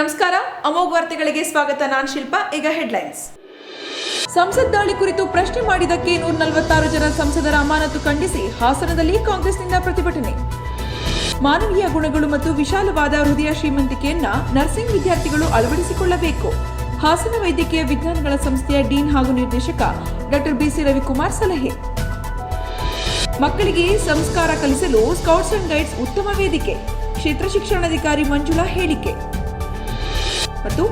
ನಮಸ್ಕಾರ, ಅಮೋಘ್ ವಾರ್ತೆಗಳಿಗೆ ಸ್ವಾಗತ. ನಾನ್ ಶಿಲ್ಪ, ಈಗ ಹೆಡ್ಲೈನ್ಸ್. ಸಂಸತ್ ದಾಳಿ ಕುರಿತು ಪ್ರಶ್ನೆ ಮಾಡಿದ್ದಕ್ಕೆ ನೂರ ನಲವತ್ತಾರು ಜನ ಸಂಸದರ ಅಮಾನತು ಖಂಡಿಸಿ ಹಾಸನದಲ್ಲಿ ಕಾಂಗ್ರೆಸ್ನಿಂದ ಪ್ರತಿಭಟನೆ. ಮಾನವೀಯ ಗುಣಗಳು ಮತ್ತು ವಿಶಾಲವಾದ ಹೃದಯ ಶ್ರೀಮಂತಿಕೆಯನ್ನ ನರ್ಸಿಂಗ್ ವಿದ್ಯಾರ್ಥಿಗಳು ಅಳವಡಿಸಿಕೊಳ್ಳಬೇಕು. ಹಾಸನ ವೈದ್ಯಕೀಯ ವಿಜ್ಞಾನಗಳ ಸಂಸ್ಥೆಯ ಡೀನ್ ಹಾಗೂ ನಿರ್ದೇಶಕ ಡಾಕ್ಟರ್ ಬಿಸಿ ರವಿಕುಮಾರ್ ಸಲಹೆ. ಮಕ್ಕಳಿಗೆ ಸಂಸ್ಕಾರ ಕಲಿಸಲು ಸ್ಕೌಟ್ಸ್ ಅಂಡ್ ಗೈಡ್ಸ್ ಉತ್ತಮ ವೇದಿಕೆ. ಕ್ಷೇತ್ರ ಶಿಕ್ಷಣಾಧಿಕಾರಿ ಮಂಜುಳಾ ಹೇಳಿಕೆ. ಮತ್ತು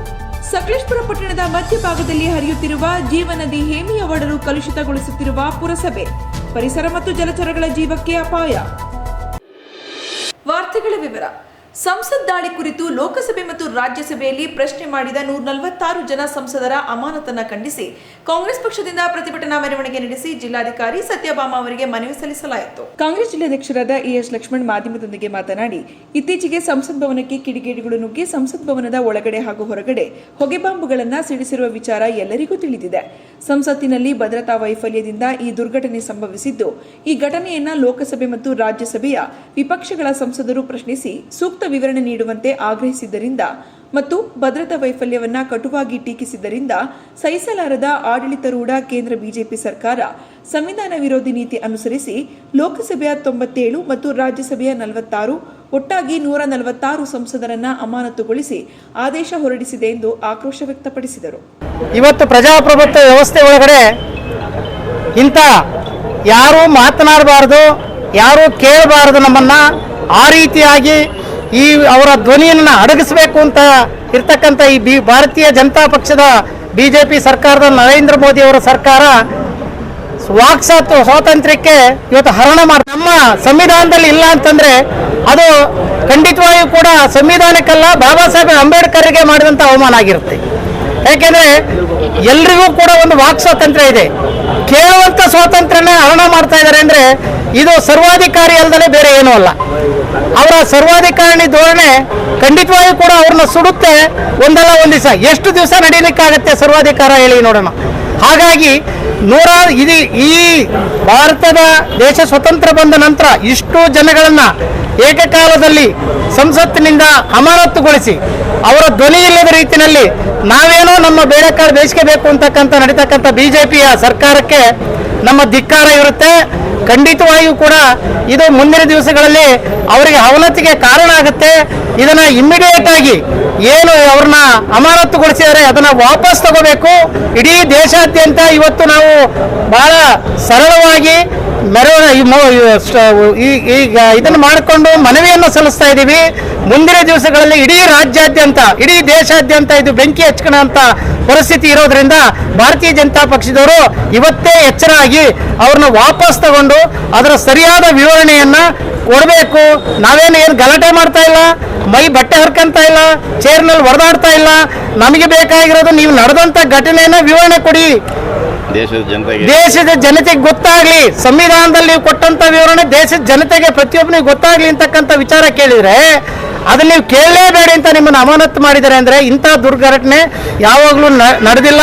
ಸಕಲೇಶ್ಪುರ ಪಟ್ಟಣದ ಮಧ್ಯಭಾಗದಲ್ಲಿ ಹರಿಯುತ್ತಿರುವ ಜೀವನದಿ ಹೇಮಿಯ ಒಡಲು ಕಲುಷಿತಗೊಳಿಸುತ್ತಿರುವ ಪುರಸಭೆ, ಪರಿಸರ ಮತ್ತು ಜಲಚರಗಳ ಜೀವಕ್ಕೆ ಅಪಾಯ. ವಾರ್ತೆಗಳ ವಿವರ. ಸಂಸತ್ ದಾಳಿ ಕುರಿತು ಲೋಕಸಭೆ ಮತ್ತು ರಾಜ್ಯಸಭೆಯಲ್ಲಿ ಪ್ರಶ್ನೆ ಮಾಡಿದ ನೂರ ನಲವತ್ತಾರು ಜನ ಸಂಸದರ ಅಮಾನತನ್ನ ಖಂಡಿಸಿ ಕಾಂಗ್ರೆಸ್ ಪಕ್ಷದಿಂದ ಪ್ರತಿಭಟನಾ ಮೆರವಣಿಗೆ ನಡೆಸಿ ಜಿಲ್ಲಾಧಿಕಾರಿ ಸತ್ಯಭಾಮ ಅವರಿಗೆ ಮನವಿ ಸಲ್ಲಿಸಲಾಯಿತು. ಕಾಂಗ್ರೆಸ್ ಜಿಲ್ಲಾಧ್ಯಕ್ಷರಾದ ಎಎಸ್ ಲಕ್ಷ್ಮಣ್ ಮಾಧ್ಯಮದೊಂದಿಗೆ ಮಾತನಾಡಿ, ಇತ್ತೀಚೆಗೆ ಸಂಸತ್ ಭವನಕ್ಕೆ ಕಿಡಿಗೇಡಿಗಳು ನುಗ್ಗಿ ಸಂಸತ್ ಭವನದ ಒಳಗಡೆ ಹಾಗೂ ಹೊರಗಡೆ ಹೊಗೆ ಬಾಂಬುಗಳನ್ನು ಸಿಡಿಸಿರುವ ವಿಚಾರ ಎಲ್ಲರಿಗೂ ತಿಳಿದಿದೆ. ಸಂಸತ್ತಿನಲ್ಲಿ ಭದ್ರತಾ ವೈಫಲ್ಯದಿಂದ ಈ ದುರ್ಘಟನೆ ಸಂಭವಿಸಿದ್ದು, ಈ ಘಟನೆಯನ್ನ ಲೋಕಸಭೆ ಮತ್ತು ರಾಜ್ಯಸಭೆಯ ವಿಪಕ್ಷಗಳ ಸಂಸದರು ಪ್ರಶ್ನಿಸಿ ಸೂಕ್ತ ವಿವರಣೆ ನೀಡುವಂತೆ ಆಗ್ರಹಿಸಿದ್ದರಿಂದ ಮತ್ತು ಭದ್ರತಾ ವೈಫಲ್ಯವನ್ನ ಕಟುವಾಗಿ ಟೀಕಿಸಿದ್ದರಿಂದ ಸಹಿಸಲಾರದ ಆಡಳಿತಾರೂಢ ಕೇಂದ್ರ ಬಿಜೆಪಿ ಸರ್ಕಾರ ಸಂವಿಧಾನ ವಿರೋಧಿ ನೀತಿ ಅನುಸರಿಸಿ ಲೋಕಸಭೆಯ ತೊಂಬತ್ತೇಳು ಮತ್ತು ರಾಜ್ಯಸಭೆಯ ನಲವತ್ತಾರು, ಒಟ್ಟಾಗಿ ನೂರ ನಲವತ್ತಾರು ಸಂಸದರನ್ನ ಅಮಾನತುಗೊಳಿಸಿ ಆದೇಶ ಹೊರಡಿಸಿದೆ ಎಂದು ಆಕ್ರೋಶ ವ್ಯಕ್ತಪಡಿಸಿದರು. ಇವತ್ತು ಪ್ರಜಾಪ್ರಭುತ್ವ ವ್ಯವಸ್ಥೆ ಒಳಗಡೆ ಇಂಥ ಯಾರು ಮಾತನಾಡಬಾರದು, ಯಾರು ಕೇಳಬಾರದು ನಮ್ಮನ್ನ ಆ ರೀತಿಯಾಗಿ ಈ ಅವರ ಧ್ವನಿಯನ್ನು ಅಡಗಿಸಬೇಕು ಅಂತ ಇರ್ತಕ್ಕಂಥ ಈ ಬಿ ಭಾರತೀಯ ಜನತಾ ಪಕ್ಷದ ಬಿ ಜೆ ಪಿ ಸರ್ಕಾರದ ನರೇಂದ್ರ ಮೋದಿ ಅವರ ಸರ್ಕಾರ ವಾಕ್ಸಾತ್ ಸ್ವಾತ- ಸ್ವಾತಂತ್ರ್ಯಕ್ಕೆ ಇವತ್ತು ಹರಣ ಮಾಡಿ ನಮ್ಮ ಸಂವಿಧಾನದಲ್ಲಿ ಇಲ್ಲ ಅಂತಂದ್ರೆ ಅದು ಖಂಡಿತವಾಗಿಯೂ ಕೂಡ ಸಂವಿಧಾನಕ್ಕಲ್ಲ ಬಾಬಾ ಸಾಹೇಬ್ ಅಂಬೇಡ್ಕರ್ಗೆ ಮಾಡಿದಂಥ ಅವಮಾನ ಆಗಿರುತ್ತೆ. ಯಾಕೆಂದ್ರೆ ಎಲ್ರಿಗೂ ಕೂಡ ಒಂದು ವಾಕ್ ಸ್ವಾತಂತ್ರ್ಯ ಇದೆ. ಕೇಳುವಂತ ಸ್ವಾತಂತ್ರ್ಯನ ಹರಣ ಮಾಡ್ತಾ ಇದ್ದಾರೆ ಅಂದ್ರೆ ಇದು ಸರ್ವಾಧಿಕಾರಿ ಅಲ್ಲದೆ ಬೇರೆ ಏನೂ ಅಲ್ಲ. ಅವರ ಸರ್ವಾಧಿಕಾರಿ ಧೋರಣೆ ಖಂಡಿತವಾಗಿಯೂ ಕೂಡ ಅವ್ರನ್ನ ಸುಡುತ್ತೆ ಒಂದಲ್ಲ ಒಂದು ದಿವಸ. ಎಷ್ಟು ದಿವಸ ನಡೀಲಿಕ್ಕಾಗತ್ತೆ ಸರ್ವಾಧಿಕಾರ ಹೇಳಿ ನೋಡೋಣ. ಹಾಗಾಗಿ ನೂರ ಇದು ಈ ಭಾರತದ ದೇಶ ಸ್ವತಂತ್ರ ಬಂದ ನಂತರ ಇಷ್ಟು ಜನಗಳನ್ನ ಏಕಕಾಲದಲ್ಲಿ ಸಂಸತ್ತಿನಿಂದ ಅಮಾನತುಗೊಳಿಸಿ ಅವರ ಧ್ವನಿ ಇಲ್ಲದ ರೀತಿಯಲ್ಲಿ ನಾವೇನೋ ನಮ್ಮ ಬೇಳೆಕಾಳು ಬೇಯಿಸ್ಕೋಬೇಕು ಅಂತಕ್ಕಂಥ ನಡೀತಕ್ಕಂಥ ಬಿಜೆಪಿಯ ಸರ್ಕಾರಕ್ಕೆ ನಮ್ಮ ಧಿಕ್ಕಾರ ಇರುತ್ತೆ. ಖಂಡಿತವಾಗಿಯೂ ಕೂಡ ಇದು ಮುಂದಿನ ದಿವಸಗಳಲ್ಲಿ ಅವರಿಗೆ ಅವನತಿಗೆ ಕಾರಣ ಆಗುತ್ತೆ. ಇದನ್ನ ಇಮ್ಮಿಡಿಯೇಟ್ ಆಗಿ ಏನು ಅವ್ರನ್ನ ಅಮಾನತುಗೊಳಿಸಿದರೆ ಅದನ್ನ ವಾಪಸ್ ತಗೋಬೇಕು. ಇಡೀ ದೇಶಾದ್ಯಂತ ಇವತ್ತು ನಾವು ಬಹಳ ಸರಳವಾಗಿ ಮೆರವಣ ಈ ಮೊ- ಈ ಸ- ಈ- ಈಗ ಇದನ್ನು ಮಾಡಿಕೊಂಡು ಮನವಿಯನ್ನು ಸಲ್ಲಿಸ್ತಾ ಇದ್ದೀವಿ. ಮುಂದಿನ ದಿವಸಗಳಲ್ಲಿ ಇಡೀ ರಾಜ್ಯಾದ್ಯಂತ, ಇಡೀ ದೇಶಾದ್ಯಂತ ಇದು ಬೆಂಕಿ ಹಚ್ಕೊಳ್ಳೋಂಥ ಪರಿಸ್ಥಿತಿ ಇರೋದ್ರಿಂದ ಭಾರತೀಯ ಜನತಾ ಪಕ್ಷದವರು ಇವತ್ತೇ ಎಚ್ಚರ ಆಗಿ ಅವ್ರನ್ನ ವಾಪಸ್ ತಗೊಂಡು ಅದರ ಸರಿಯಾದ ವಿವರಣೆಯನ್ನ ಕೊಡಬೇಕು. ನಾವೇನು ಏನು ಗಲಾಟೆ ಮಾಡ್ತಾ ಇಲ್ಲ, ಮೈ ಬಟ್ಟೆ ಹರ್ಕಂತ ಇಲ್ಲ ಚೇರ್ನಲ್ಲಿ ಹೊಡೆದಾಡ್ತಾ ಇಲ್ಲ. ನಮಗೆ ಬೇಕಾಗಿರೋದು ನೀವು ನಡೆದಂತ ಘಟನೆಯನ್ನ ವಿವರಣೆ ಕೊಡಿ. ದೇಶದ ಜನತೆಗೆ ಗೊತ್ತಾಗ್ಲಿ ಸಂವಿಧಾನದಲ್ಲಿ ಕೊಟ್ಟಂತ ವಿವರಣೆ ದೇಶದ ಜನತೆಗೆ ಪ್ರತಿಯೊಬ್ಬನಿಗೆ ಗೊತ್ತಾಗ್ಲಿ ಅಂತಕ್ಕಂಥ ವಿಚಾರ ಕೇಳಿದ್ರೆ ಅದನ್ನ ನೀವು ಕೇಳಲೇಬೇಡಿ ಅಂತ ನಿಮ್ಮನ್ನು ಅಮಾನತು ಮಾಡಿದ್ದಾರೆ ಅಂದ್ರೆ ಇಂಥ ದುರ್ಘಟನೆ ಯಾವಾಗಲೂ ನಡೆದಿಲ್ಲ,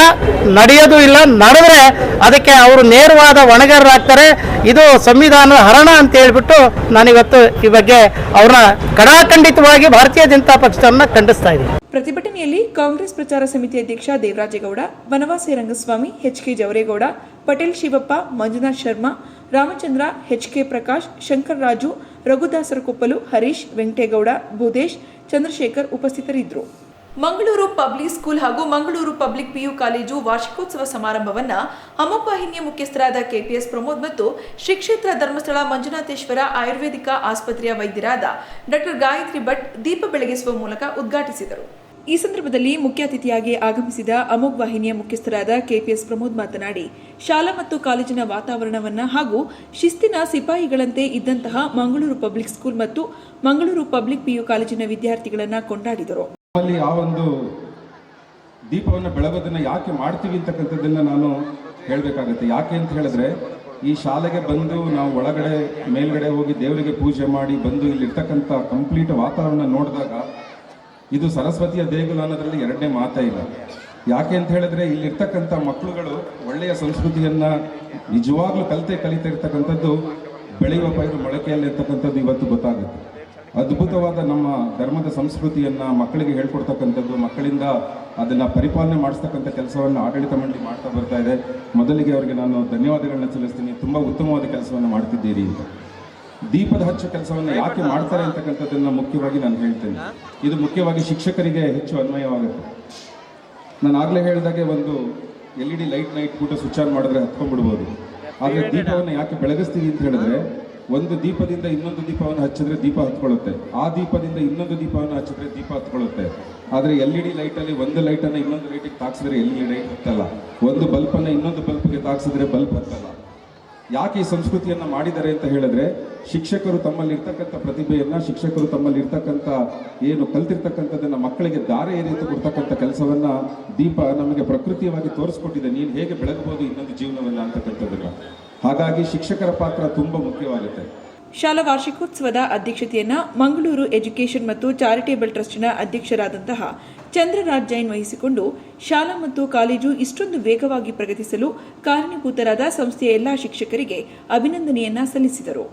ನಡೆಯೋದು ಇಲ್ಲ. ನಡೆದ್ರೆ ಅದಕ್ಕೆ ಅವರು ನೇರವಾದ ಹೊಣೆಗಾರರಾಗ್ತಾರೆ ಇದು ಸಂವಿಧಾನ ಹರಣ ಅಂತ ಹೇಳ್ಬಿಟ್ಟು ನಾನಿವತ್ತು ಈ ಬಗ್ಗೆ ಅವ್ರನ್ನ ಕಡಾಖಂಡಿತವಾಗಿ ಭಾರತೀಯ ಜನತಾ ಪಕ್ಷವನ್ನು ಖಂಡಿಸ್ತಾ ಇದ್ದೀನಿ. ಪ್ರತಿಭಟನೆಯಲ್ಲಿ ಕಾಂಗ್ರೆಸ್ ಪ್ರಚಾರ ಸಮಿತಿ ಅಧ್ಯಕ್ಷ Devarajegowda Banavasi Rangaswamy H K Javaregowda, Patel Shivappa, Manjunath Sharma, Ramachandra, H K Prakash, Shankar Raju Raghudasara Koppalu Harish Venkategowda Bhudesh Chandrashekhar ಉಪಸ್ಥಿತರಿದ್ದರು. ಮಂಗಳೂರು ಪಬ್ಲಿಕ್ ಸ್ಕೂಲ್ ಹಾಗೂ ಮಂಗಳೂರು ಪಬ್ಲಿಕ್ ಪಿಯು ಕಾಲೇಜು ವಾರ್ಷಿಕೋತ್ಸವ ಸಮಾರಂಭವನ್ನ ಹಮ್ಮಪ್ಪ ಹಿನ್ನೆ ಮುಖ್ಯಸ್ಥರಾದ ಕೆಪಿಎಸ್ ಪ್ರಮೋದ್ ಮತ್ತು ಶ್ರೀ ಕ್ಷೇತ್ರ ಧರ್ಮಸ್ಥಳ ಮಂಜುನಾಥೇಶ್ವರ ಆಯುರ್ವೇದಿಕ ಆಸ್ಪತ್ರೆಯ ವೈದ್ಯರಾದ ಡಾಕ್ಟರ್ ಗಾಯತ್ರಿ ಭಟ್ ದೀಪ ಬೆಳಗಿಸುವ ಮೂಲಕ ಉದ್ಘಾಟಿಸಿದರು. ಈ ಸಂದರ್ಭದಲ್ಲಿ ಮುಖ್ಯ ಅತಿಥಿಯಾಗಿ ಆಗಮಿಸಿದ ಅಮೋಗ್ ವಾಹಿನಿಯ ಮುಖ್ಯಸ್ಥರಾದ ಕೆಪಿಎಸ್ ಪ್ರಮೋದ್ ಮಾತನಾಡಿ, ಶಾಲಾ ಮತ್ತು ಕಾಲೇಜಿನ ವಾತಾವರಣವನ್ನ ಹಾಗೂ ಶಿಸ್ತಿನ ಸಿಪಾಯಿಗಳಂತೆ ಇದ್ದಂತಹ ಮಂಗಳೂರು ಪಬ್ಲಿಕ್ ಸ್ಕೂಲ್ ಮತ್ತು ಮಂಗಳೂರು ಪಬ್ಲಿಕ್ ಪಿಯು ಕಾಲೇಜಿನ ವಿದ್ಯಾರ್ಥಿಗಳನ್ನ ಕೊಂಡಾಡಿದರು. ಆ ಒಂದು ದೀಪವನ್ನು ಬೆಳಗೋದನ್ನ ಯಾಕೆ ಮಾಡ್ತೀವಿ ಅಂತಕ್ಕಂಥದ್ದನ್ನ ನಾನು ಹೇಳಬೇಕಾಗುತ್ತೆ. ಯಾಕೆ ಅಂತ ಹೇಳಿದ್ರೆ, ಈ ಶಾಲೆಗೆ ಬಂದು ನಾವು ಒಳಗಡೆ ಮೇಲ್ಗಡೆ ಹೋಗಿ ದೇವರಿಗೆ ಪೂಜೆ ಮಾಡಿ ಬಂದು ಇಲ್ಲಿರ್ತಕ್ಕಂಥ ಕಂಪ್ಲೀಟ್ ವಾತಾವರಣ ನೋಡಿದಾಗ ಇದು ಸರಸ್ವತಿಯ ದೇಗುಲ ಅನ್ನೋದ್ರಲ್ಲಿ ಎರಡನೇ ಮಾತೇ ಇಲ್ಲ. ಯಾಕೆ ಅಂತ ಹೇಳಿದ್ರೆ ಇಲ್ಲಿರ್ತಕ್ಕಂಥ ಮಕ್ಕಳುಗಳು ಒಳ್ಳೆಯ ಸಂಸ್ಕೃತಿಯನ್ನ ನಿಜವಾಗ್ಲೂ ಕಲಿತೆ ಕಲಿತಾ ಇರ್ತಕ್ಕಂಥದ್ದು ಬೆಳೆಯುವ ಪೈರು ಮೊಳಕೆಯಲ್ಲಿ ಇರ್ತಕ್ಕಂಥದ್ದು ಇವತ್ತು ಗೊತ್ತಾಗುತ್ತೆ. ಅದ್ಭುತವಾದ ನಮ್ಮ ಧರ್ಮದ ಸಂಸ್ಕೃತಿಯನ್ನ ಮಕ್ಕಳಿಗೆ ಹೇಳ್ಕೊಡ್ತಕ್ಕಂಥದ್ದು, ಮಕ್ಕಳಿಂದ ಅದನ್ನ ಪರಿಪಾಲನೆ ಮಾಡಿಸ್ತಕ್ಕಂಥ ಕೆಲಸವನ್ನು ಆಡಳಿತ ಮಂಡಳಿ ಮಾಡ್ತಾ ಬರ್ತಾ ಇದೆ. ಮೊದಲಿಗೆ ಅವರಿಗೆ ನಾನು ಧನ್ಯವಾದಗಳನ್ನ ಸಲ್ಲಿಸ್ತೀನಿ. ತುಂಬಾ ಉತ್ತಮವಾದ ಕೆಲಸವನ್ನು ಮಾಡ್ತಿದ್ದೀರಿ ಅಂತ. ದೀಪದ ಹಚ್ಚು ಕೆಲಸವನ್ನು ಯಾಕೆ ಮಾಡ್ತಾರೆ ಅಂತಕ್ಕಂಥದ್ದನ್ನು ಮುಖ್ಯವಾಗಿ ನಾನು ಹೇಳ್ತೇನೆ. ಇದು ಮುಖ್ಯವಾಗಿ ಶಿಕ್ಷಕರಿಗೆ ಹೆಚ್ಚು ಅನ್ವಯವಾಗುತ್ತೆ. ನಾನು ಆಗಲೇ ಹೇಳಿದಾಗೆ ಒಂದು L E D light night ಕೂಟ ಸ್ವಿಚ್ ಆನ್ ಮಾಡಿದ್ರೆ ಹತ್ಕೊಂಡ್ಬಿಡ್ಬೋದು. ಆದರೆ ದೀಪವನ್ನು ಯಾಕೆ ಬೆಳಗಿಸ್ತೀವಿ ಅಂತ ಹೇಳಿದ್ರೆ, ಒಂದು ದೀಪದಿಂದ ಇನ್ನೊಂದು ದೀಪವನ್ನು ಹಚ್ಚಿದ್ರೆ ದೀಪ ಹತ್ಕೊಳ್ಳುತ್ತೆ. ಆ ದೀಪದಿಂದ ಇನ್ನೊಂದು ದೀಪವನ್ನು ಹಚ್ಚಿದ್ರೆ ದೀಪ ಹತ್ಕೊಳ್ಳುತ್ತೆ. ಆದರೆ ಎಲ್ ಇ ಡಿ ಲೈಟಲ್ಲಿ ಒಂದು ಲೈಟನ್ನು ಇನ್ನೊಂದು ಲೈಟಿಗೆ ತಾಕ್ಸಿದ್ರೆ ಎಲ್ ಇ ಡಿ ಲೈಟ್ ಹತ್ತಲ್ಲ. ಒಂದು ಬಲ್ಪನ್ನು ಇನ್ನೊಂದು ಬಲ್ಪ್ಗೆ ತಾಕ್ಸಿದ್ರೆ ಬಲ್ಬ್ ಹತ್ತಲ್ಲ. ಯಾಕೆ ಈ ಸಂಸ್ಕೃತಿಯನ್ನ ಮಾಡಿದ್ದಾರೆ ಅಂತ ಹೇಳಿದ್ರೆ ಶಿಕ್ಷಕರು ತಮ್ಮಲ್ಲಿ ಪ್ರತಿಭೆಯನ್ನು, ಶಿಕ್ಷಕರು ತಮ್ಮಲ್ಲಿ ಇರ್ತಕ್ಕಂಥ ಏನು ಕಲ್ತಿರ್ತಕ್ಕಂಥದ್ದನ್ನ ಮಕ್ಕಳಿಗೆ ದಾರಿ ಏರಿತು ಕೊಡ್ತಕ್ಕಂಥ ಕೆಲಸವನ್ನ ದೀಪ ನಮಗೆ ಪ್ರಕೃತಿಯವಾಗಿ ತೋರಿಸ್ಕೊಟ್ಟಿದೆ. ನೀನು ಹೇಗೆ ಬೆಳಗಬಹುದು ಇನ್ನೊಂದು ಜೀವನವನ್ನ ಅಂತಕ್ಕಂಥದ್ದನ್ನ. ಹಾಗಾಗಿ ಶಿಕ್ಷಕರ ಪಾತ್ರ ತುಂಬಾ ಮುಖ್ಯವಾಗುತ್ತೆ. ಶಾಲಾ ವಾರ್ಷಿಕೋತ್ಸವದ ಅಧ್ಯಕ್ಷತೆಯನ್ನ ಮಂಗಳೂರು ಎಜುಕೇಷನ್ ಮತ್ತು ಚಾರಿಟೇಬಲ್ ಟ್ರಸ್ಟ್ನ ಅಧ್ಯಕ್ಷರಾದಂತಹ ಚಂದ್ರರಾಜ್ ಜೈನ್ ವಹಿಸಿಕೊಂಡು ಶಾಲಾ ಮತ್ತು ಕಾಲೇಜು ಇಷ್ಟೊಂದು ವೇಗವಾಗಿ ಪ್ರಗತಿಸಲು ಕಾರಣೀಭೂತರಾದ ಸಂಸ್ಥೆಯ ಎಲ್ಲಾ ಶಿಕ್ಷಕರಿಗೆ ಅಭಿನಂದನೆಯನ್ನ ಸಲ್ಲಿಸಿದರು.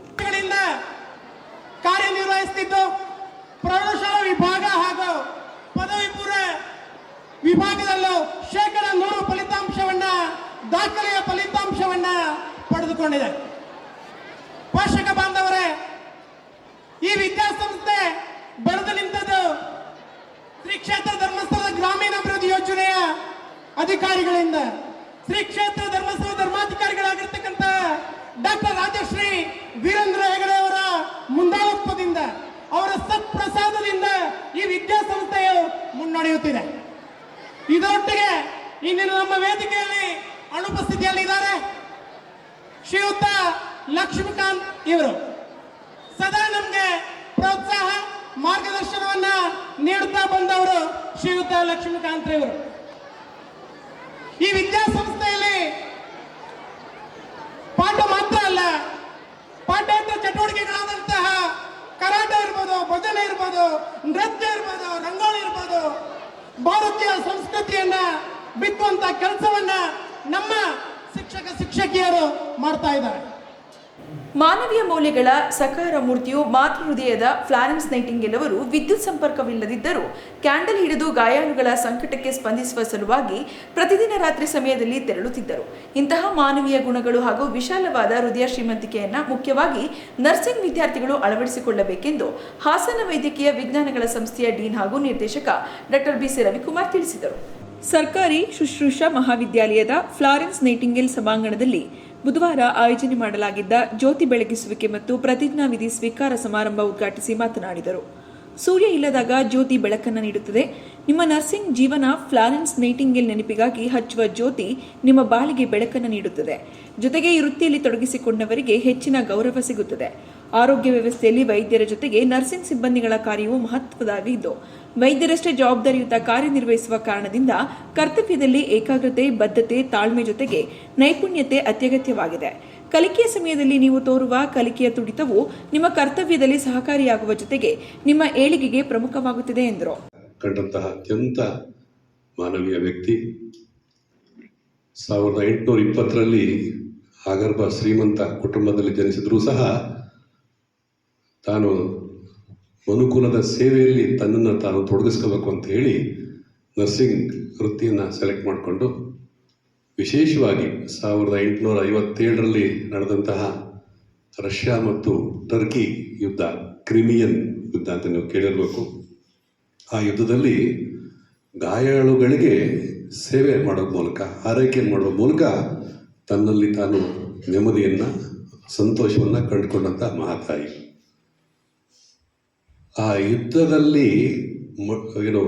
ಪ್ರೌಢಶಾಲಾ ವಿಭಾಗ ಹಾಗೂ ವಿಭಾಗದಲ್ಲೂ ಶೇಕಡ ಫಲಿತಾಂಶವನ್ನ, ದಾಖಲೆಯ ಫಲಿತಾಂಶವನ್ನ ಪಡೆದುಕೊಂಡಿದೆ. ಪೋಷಕ ಬಾಂಧವರೇ, ಈ ವಿದ್ಯಾಸಂಸ್ಥೆ ಬೆಳೆದು ನಿಂತದ್ದು ಶ್ರೀ ಕ್ಷೇತ್ರ ಧರ್ಮಸ್ಥಳದ ಗ್ರಾಮೀಣಾಭಿವೃದ್ಧಿ ಯೋಜನೆಯ ಅಧಿಕಾರಿಗಳಿಂದ. ಶ್ರೀ ಕ್ಷೇತ್ರ ಧರ್ಮಸ್ಥಳ ಧರ್ಮಾಧಿಕಾರಿಗಳಾಗಿರ್ತಕ್ಕಂಥ ಹೃದಯದ ಫ್ಲಾರೆನ್ಸ್ ನೈಟಿಂಗೇಲ್ ಅವರು ವಿದ್ಯುತ್ ಸಂಪರ್ಕವಿಲ್ಲದಿದ್ದರೂ ಕ್ಯಾಂಡಲ್ ಹಿಡಿದು ಗಾಯಾಳುಗಳ ಸಂಕಟಕ್ಕೆ ಸ್ಪಂದಿಸುವ ಸಲುವಾಗಿ ಪ್ರತಿದಿನ ರಾತ್ರಿ ಸಮಯದಲ್ಲಿ ತೆರಳುತ್ತಿದ್ದರು. ಇಂತಹ ಮಾನವೀಯ ಗುಣಗಳು ಹಾಗೂ ವಿಶಾಲವಾದ ಹೃದಯ ಶ್ರೀಮಂತಿಕೆಯನ್ನು ಮುಖ್ಯವಾಗಿ ನರ್ಸಿಂಗ್ ವಿದ್ಯಾರ್ಥಿಗಳು ಅಳವಡಿಸಿಕೊಳ್ಳಬೇಕೆಂದು ಹಾಸನ ವೈದ್ಯಕೀಯ ವಿಜ್ಞಾನಗಳ ಸಂಸ್ಥೆಯ ಡೀನ್ ಹಾಗೂ ನಿರ್ದೇಶಕ ಡಾಕ್ಟರ್ ಬಿಸಿ ರವಿಕುಮಾರ್ ತಿಳಿಸಿದರು. ಸರ್ಕಾರಿ ಶುಶ್ರೂಷಾ ಮಹಾವಿದ್ಯಾಲಯದ ಫ್ಲಾರೆನ್ಸ್ ನೈಟಿಂಗೇಲ್ ಸಭಾಂಗಣದಲ್ಲಿ ಬುಧವಾರ ಆಯೋಜನೆ ಮಾಡಲಾಗಿದ್ದ ಜ್ಯೋತಿ ಬೆಳಗಿಸುವಿಕೆ ಮತ್ತು ಪ್ರತಿಜ್ಞಾವಿಧಿ ಸ್ವೀಕಾರ ಸಮಾರಂಭ ಉದ್ಘಾಟಿಸಿ ಮಾತನಾಡಿದರು. ಸೂರ್ಯ ಇಲ್ಲದಾಗ ಜ್ಯೋತಿ ಬೆಳಕನ್ನು ನೀಡುತ್ತದೆ. ನಿಮ್ಮ ನರ್ಸಿಂಗ್ ಜೀವನ ಫ್ಲಾರೆನ್ಸ್ ನೈಟಿಂಗೇಲ್ ನೆನಪಿಗಾಗಿ ಹಚ್ಚುವ ಜ್ಯೋತಿ ನಿಮ್ಮ ಬಾಳಿಗೆ ಬೆಳಕನ್ನು ನೀಡುತ್ತದೆ. ಜೊತೆಗೆ ಈ ವೃತ್ತಿಯಲ್ಲಿ ತೊಡಗಿಸಿಕೊಂಡವರಿಗೆ ಹೆಚ್ಚಿನ ಗೌರವ ಸಿಗುತ್ತದೆ. ಆರೋಗ್ಯ ವ್ಯವಸ್ಥೆಯಲ್ಲಿ ವೈದ್ಯರ ಜೊತೆಗೆ ನರ್ಸಿಂಗ್ ಸಿಬ್ಬಂದಿಗಳ ಕಾರ್ಯವು ಮಹತ್ವದಾಗಿದ್ದು ವೈದ್ಯರಷ್ಟೇ ಜವಾಬ್ದಾರಿಯುತ ಕಾರ್ಯನಿರ್ವಹಿಸುವ ಕಾರಣದಿಂದ ಕರ್ತವ್ಯದಲ್ಲಿ ಏಕಾಗ್ರತೆ, ಬದ್ಧತೆ, ತಾಳ್ಮೆ ಜೊತೆಗೆ ನೈಪುಣ್ಯತೆ ಅತ್ಯಗತ್ಯವಾಗಿದೆ. ಕಲಿಕೆಯ ಸಮಯದಲ್ಲಿ ನೀವು ತೋರುವ ಕಲಿಕೆಯ ತುಡಿತವು ನಿಮ್ಮ ಕರ್ತವ್ಯದಲ್ಲಿ ಸಹಕಾರಿಯಾಗುವ ಜೊತೆಗೆ ನಿಮ್ಮ ಏಳಿಗೆಗೆ ಪ್ರಮುಖವಾಗುತ್ತದೆ ಎಂದರು. ಕಂಡಂತಹ ಅತ್ಯಂತ ಮಾನವೀಯ ವ್ಯಕ್ತಿ ಸಾವಿರದ ಎಂಟುನೂರ ಇಪ್ಪತ್ತರಲ್ಲಿ ಆಗರ್ಭ ಶ್ರೀಮಂತ ಕುಟುಂಬದಲ್ಲಿ ಜನಿಸಿದ್ರೂ ಸಹ ತಾನು ಮನುಕುಲದ ಸೇವೆಯಲ್ಲಿ ತನ್ನನ್ನು ತಾನು ತೊಡಗಿಸ್ಕೋಬೇಕು ಅಂತ ಹೇಳಿ ನರ್ಸಿಂಗ್ ವೃತ್ತಿಯನ್ನು ಸೆಲೆಕ್ಟ್ ಮಾಡಿಕೊಂಡು ವಿಶೇಷವಾಗಿ ಸಾವಿರದ ಎಂಟುನೂರ ಐವತ್ತೇಳರಲ್ಲಿ ನಡೆದಂತಹ ರಷ್ಯಾ ಮತ್ತು ಟರ್ಕಿ ಯುದ್ಧ, ಕ್ರಿಮಿಯನ್ ಯುದ್ಧ ಅಂತ ನೀವು ಕೇಳಿರಬೇಕು. ಆ ಯುದ್ಧದಲ್ಲಿ ಗಾಯಾಳುಗಳಿಗೆ ಸೇವೆ ಮಾಡೋ ಮೂಲಕ, ಆರೈಕೆ ಮಾಡುವ ಮೂಲಕ ತನ್ನಲ್ಲಿ ತಾನು ನೆಮ್ಮದಿಯನ್ನು, ಸಂತೋಷವನ್ನು ಕಂಡುಕೊಂಡಂಥ ಮಹಾತಾಯಿ. ಆ ಯುದ್ಧದಲ್ಲಿ ಏನು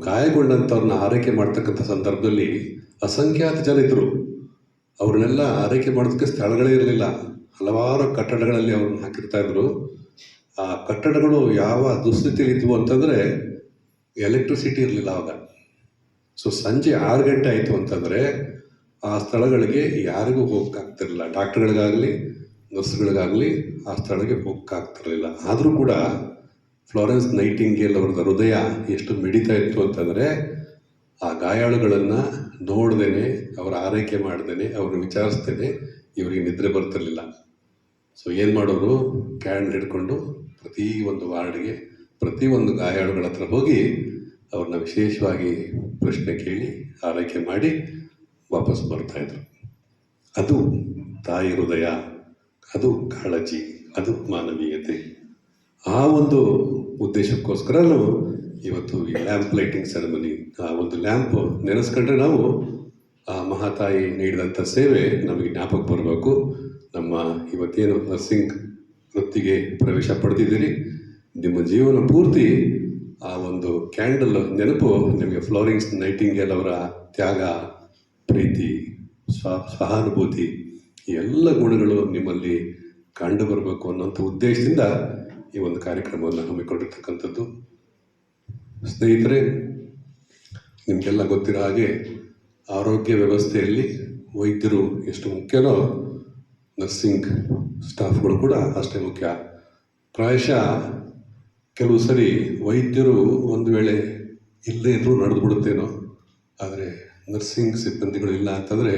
ಗಾಯಗೊಂಡಂಥವ್ರನ್ನ ಆರೈಕೆ ಮಾಡ್ತಕ್ಕಂಥ ಸಂದರ್ಭದಲ್ಲಿ ಅಸಂಖ್ಯಾತ ಜನ ಇದ್ದರು ಅವ್ರನ್ನೆಲ್ಲ ಆರೈಕೆ ಮಾಡೋದಕ್ಕೆ ಸ್ಥಳಗಳೇ ಇರಲಿಲ್ಲ. ಹಲವಾರು ಕಟ್ಟಡಗಳಲ್ಲಿ ಅವ್ರನ್ನ ಹಾಕಿರ್ತಾ ಇದ್ರು. ಆ ಕಟ್ಟಡಗಳು ಯಾವ ದುಸ್ಥಿತಿಯಲ್ಲಿ ಇದ್ವು ಅಂತಂದರೆ ಎಲೆಕ್ಟ್ರಿಸಿಟಿ ಇರಲಿಲ್ಲ ಆವಾಗ. ಸೊ ಸಂಜೆ ಆರು ಗಂಟೆ ಆಯಿತು ಅಂತಂದರೆ ಆ ಸ್ಥಳಗಳಿಗೆ ಯಾರಿಗೂ ಹೋಗಕ್ಕಾಗ್ತಿರಲಿಲ್ಲ. ಡಾಕ್ಟರ್ಗಳಿಗಾಗಲಿ, ನರ್ಸ್ಗಳಿಗಾಗಲಿ ಆ ಸ್ಥಳಕ್ಕೆ ಹೋಗಕ್ಕಾಗ್ತಿರಲಿಲ್ಲ. ಆದರೂ ಕೂಡ ಫ್ಲಾರೆನ್ಸ್ ನೈಟಿಂಗೇಲ್ ಅವ್ರದ್ದು ಹೃದಯ ಎಷ್ಟು ಮಿಡಿತಾ ಇತ್ತು ಅಂತಂದರೆ, ಆ ಗಾಯಾಳುಗಳನ್ನು ನೋಡ್ದೇನೆ, ಅವರ ಆರೈಕೆ ಮಾಡ್ದೇನೆ, ಅವ್ರನ್ನ ವಿಚಾರಿಸ್ತೇನೆ ಇವರಿಗೆ ನಿದ್ರೆ ಬರ್ತಿರ್ಲಿಲ್ಲ. ಸೊ ಏನು ಮಾಡೋರು ಕ್ಯಾಂಡ್ ಹಿಡ್ಕೊಂಡು ಪ್ರತಿ ಒಂದು ವಾರ್ಡ್ಗೆ, ಪ್ರತಿ ಒಂದು ಗಾಯಾಳುಗಳ ಹತ್ರ ಹೋಗಿ ಅವ್ರನ್ನ ವಿಶೇಷವಾಗಿ ಪ್ರಶ್ನೆ ಕೇಳಿ, ಆರೈಕೆ ಮಾಡಿ ವಾಪಸ್ ಬರ್ತಾಯಿದ್ರು ಅದು ತಾಯಿ ಹೃದಯ, ಅದು ಕಾಳಜಿ, ಅದು ಮಾನವೀಯತೆ. ಆ ಒಂದು ಉದ್ದೇಶಕ್ಕೋಸ್ಕರ ನಾವು ಇವತ್ತು ಈ ಲ್ಯಾಂಪ್ ಲೈಟಿಂಗ್ ಸೆರೆಮನಿ, ಆ ಒಂದು ಲ್ಯಾಂಪ್ ನೆನೆಸ್ಕೊಂಡ್ರೆ ನಾವು ಆ ಮಹಾತಾಯಿ ನೀಡಿದಂಥ ಸೇವೆ ನಮಗೆ ಜ್ಞಾಪಕ ಬರಬೇಕು. ನಮ್ಮ ಇವತ್ತೇನು ನರ್ಸಿಂಗ್ ವೃತ್ತಿಗೆ ಪ್ರವೇಶ ಪಡೆದಿದ್ದೀರಿ, ನಿಮ್ಮ ಜೀವನ ಪೂರ್ತಿ ಆ ಒಂದು ಕ್ಯಾಂಡಲ್ ನೆನಪು, ನಿಮಗೆ ಫ್ಲೋರಿಂಗ್ಸ್ ನೈಟಿಂಗೇಲ್ ಅವರ ತ್ಯಾಗ, ಪ್ರೀತಿ, ಸ್ವ, ಸಹಾನುಭೂತಿ ಎಲ್ಲ ಗುಣಗಳು ನಿಮ್ಮಲ್ಲಿ ಕಂಡು ಬರಬೇಕು ಅನ್ನೋಂಥ ಉದ್ದೇಶದಿಂದ ಈ ಒಂದು ಕಾರ್ಯಕ್ರಮವನ್ನು ಹಮ್ಮಿಕೊಂಡಿರ್ತಕ್ಕಂಥದ್ದು. ಸ್ನೇಹಿತರೆ, ನಿಮಗೆಲ್ಲ ಗೊತ್ತಿರೋ ಹಾಗೆ ಆರೋಗ್ಯ ವ್ಯವಸ್ಥೆಯಲ್ಲಿ ವೈದ್ಯರು ಎಷ್ಟು ಮುಖ್ಯನೋ, ನರ್ಸಿಂಗ್ ಸ್ಟಾಫ್ಗಳು ಕೂಡ ಅಷ್ಟೇ ಮುಖ್ಯ. ಪ್ರಾಯಶಃ ಕೆಲವು ಸರಿ ವೈದ್ಯರು ಒಂದು ವೇಳೆ ಇಲ್ಲದೇ ಇದ್ದರೂ ನಡೆದು ಬಿಡುತ್ತೇನೋ ಆದರೆ ನರ್ಸಿಂಗ್ ಸಿಬ್ಬಂದಿಗಳು ಇಲ್ಲ ಅಂತಂದರೆ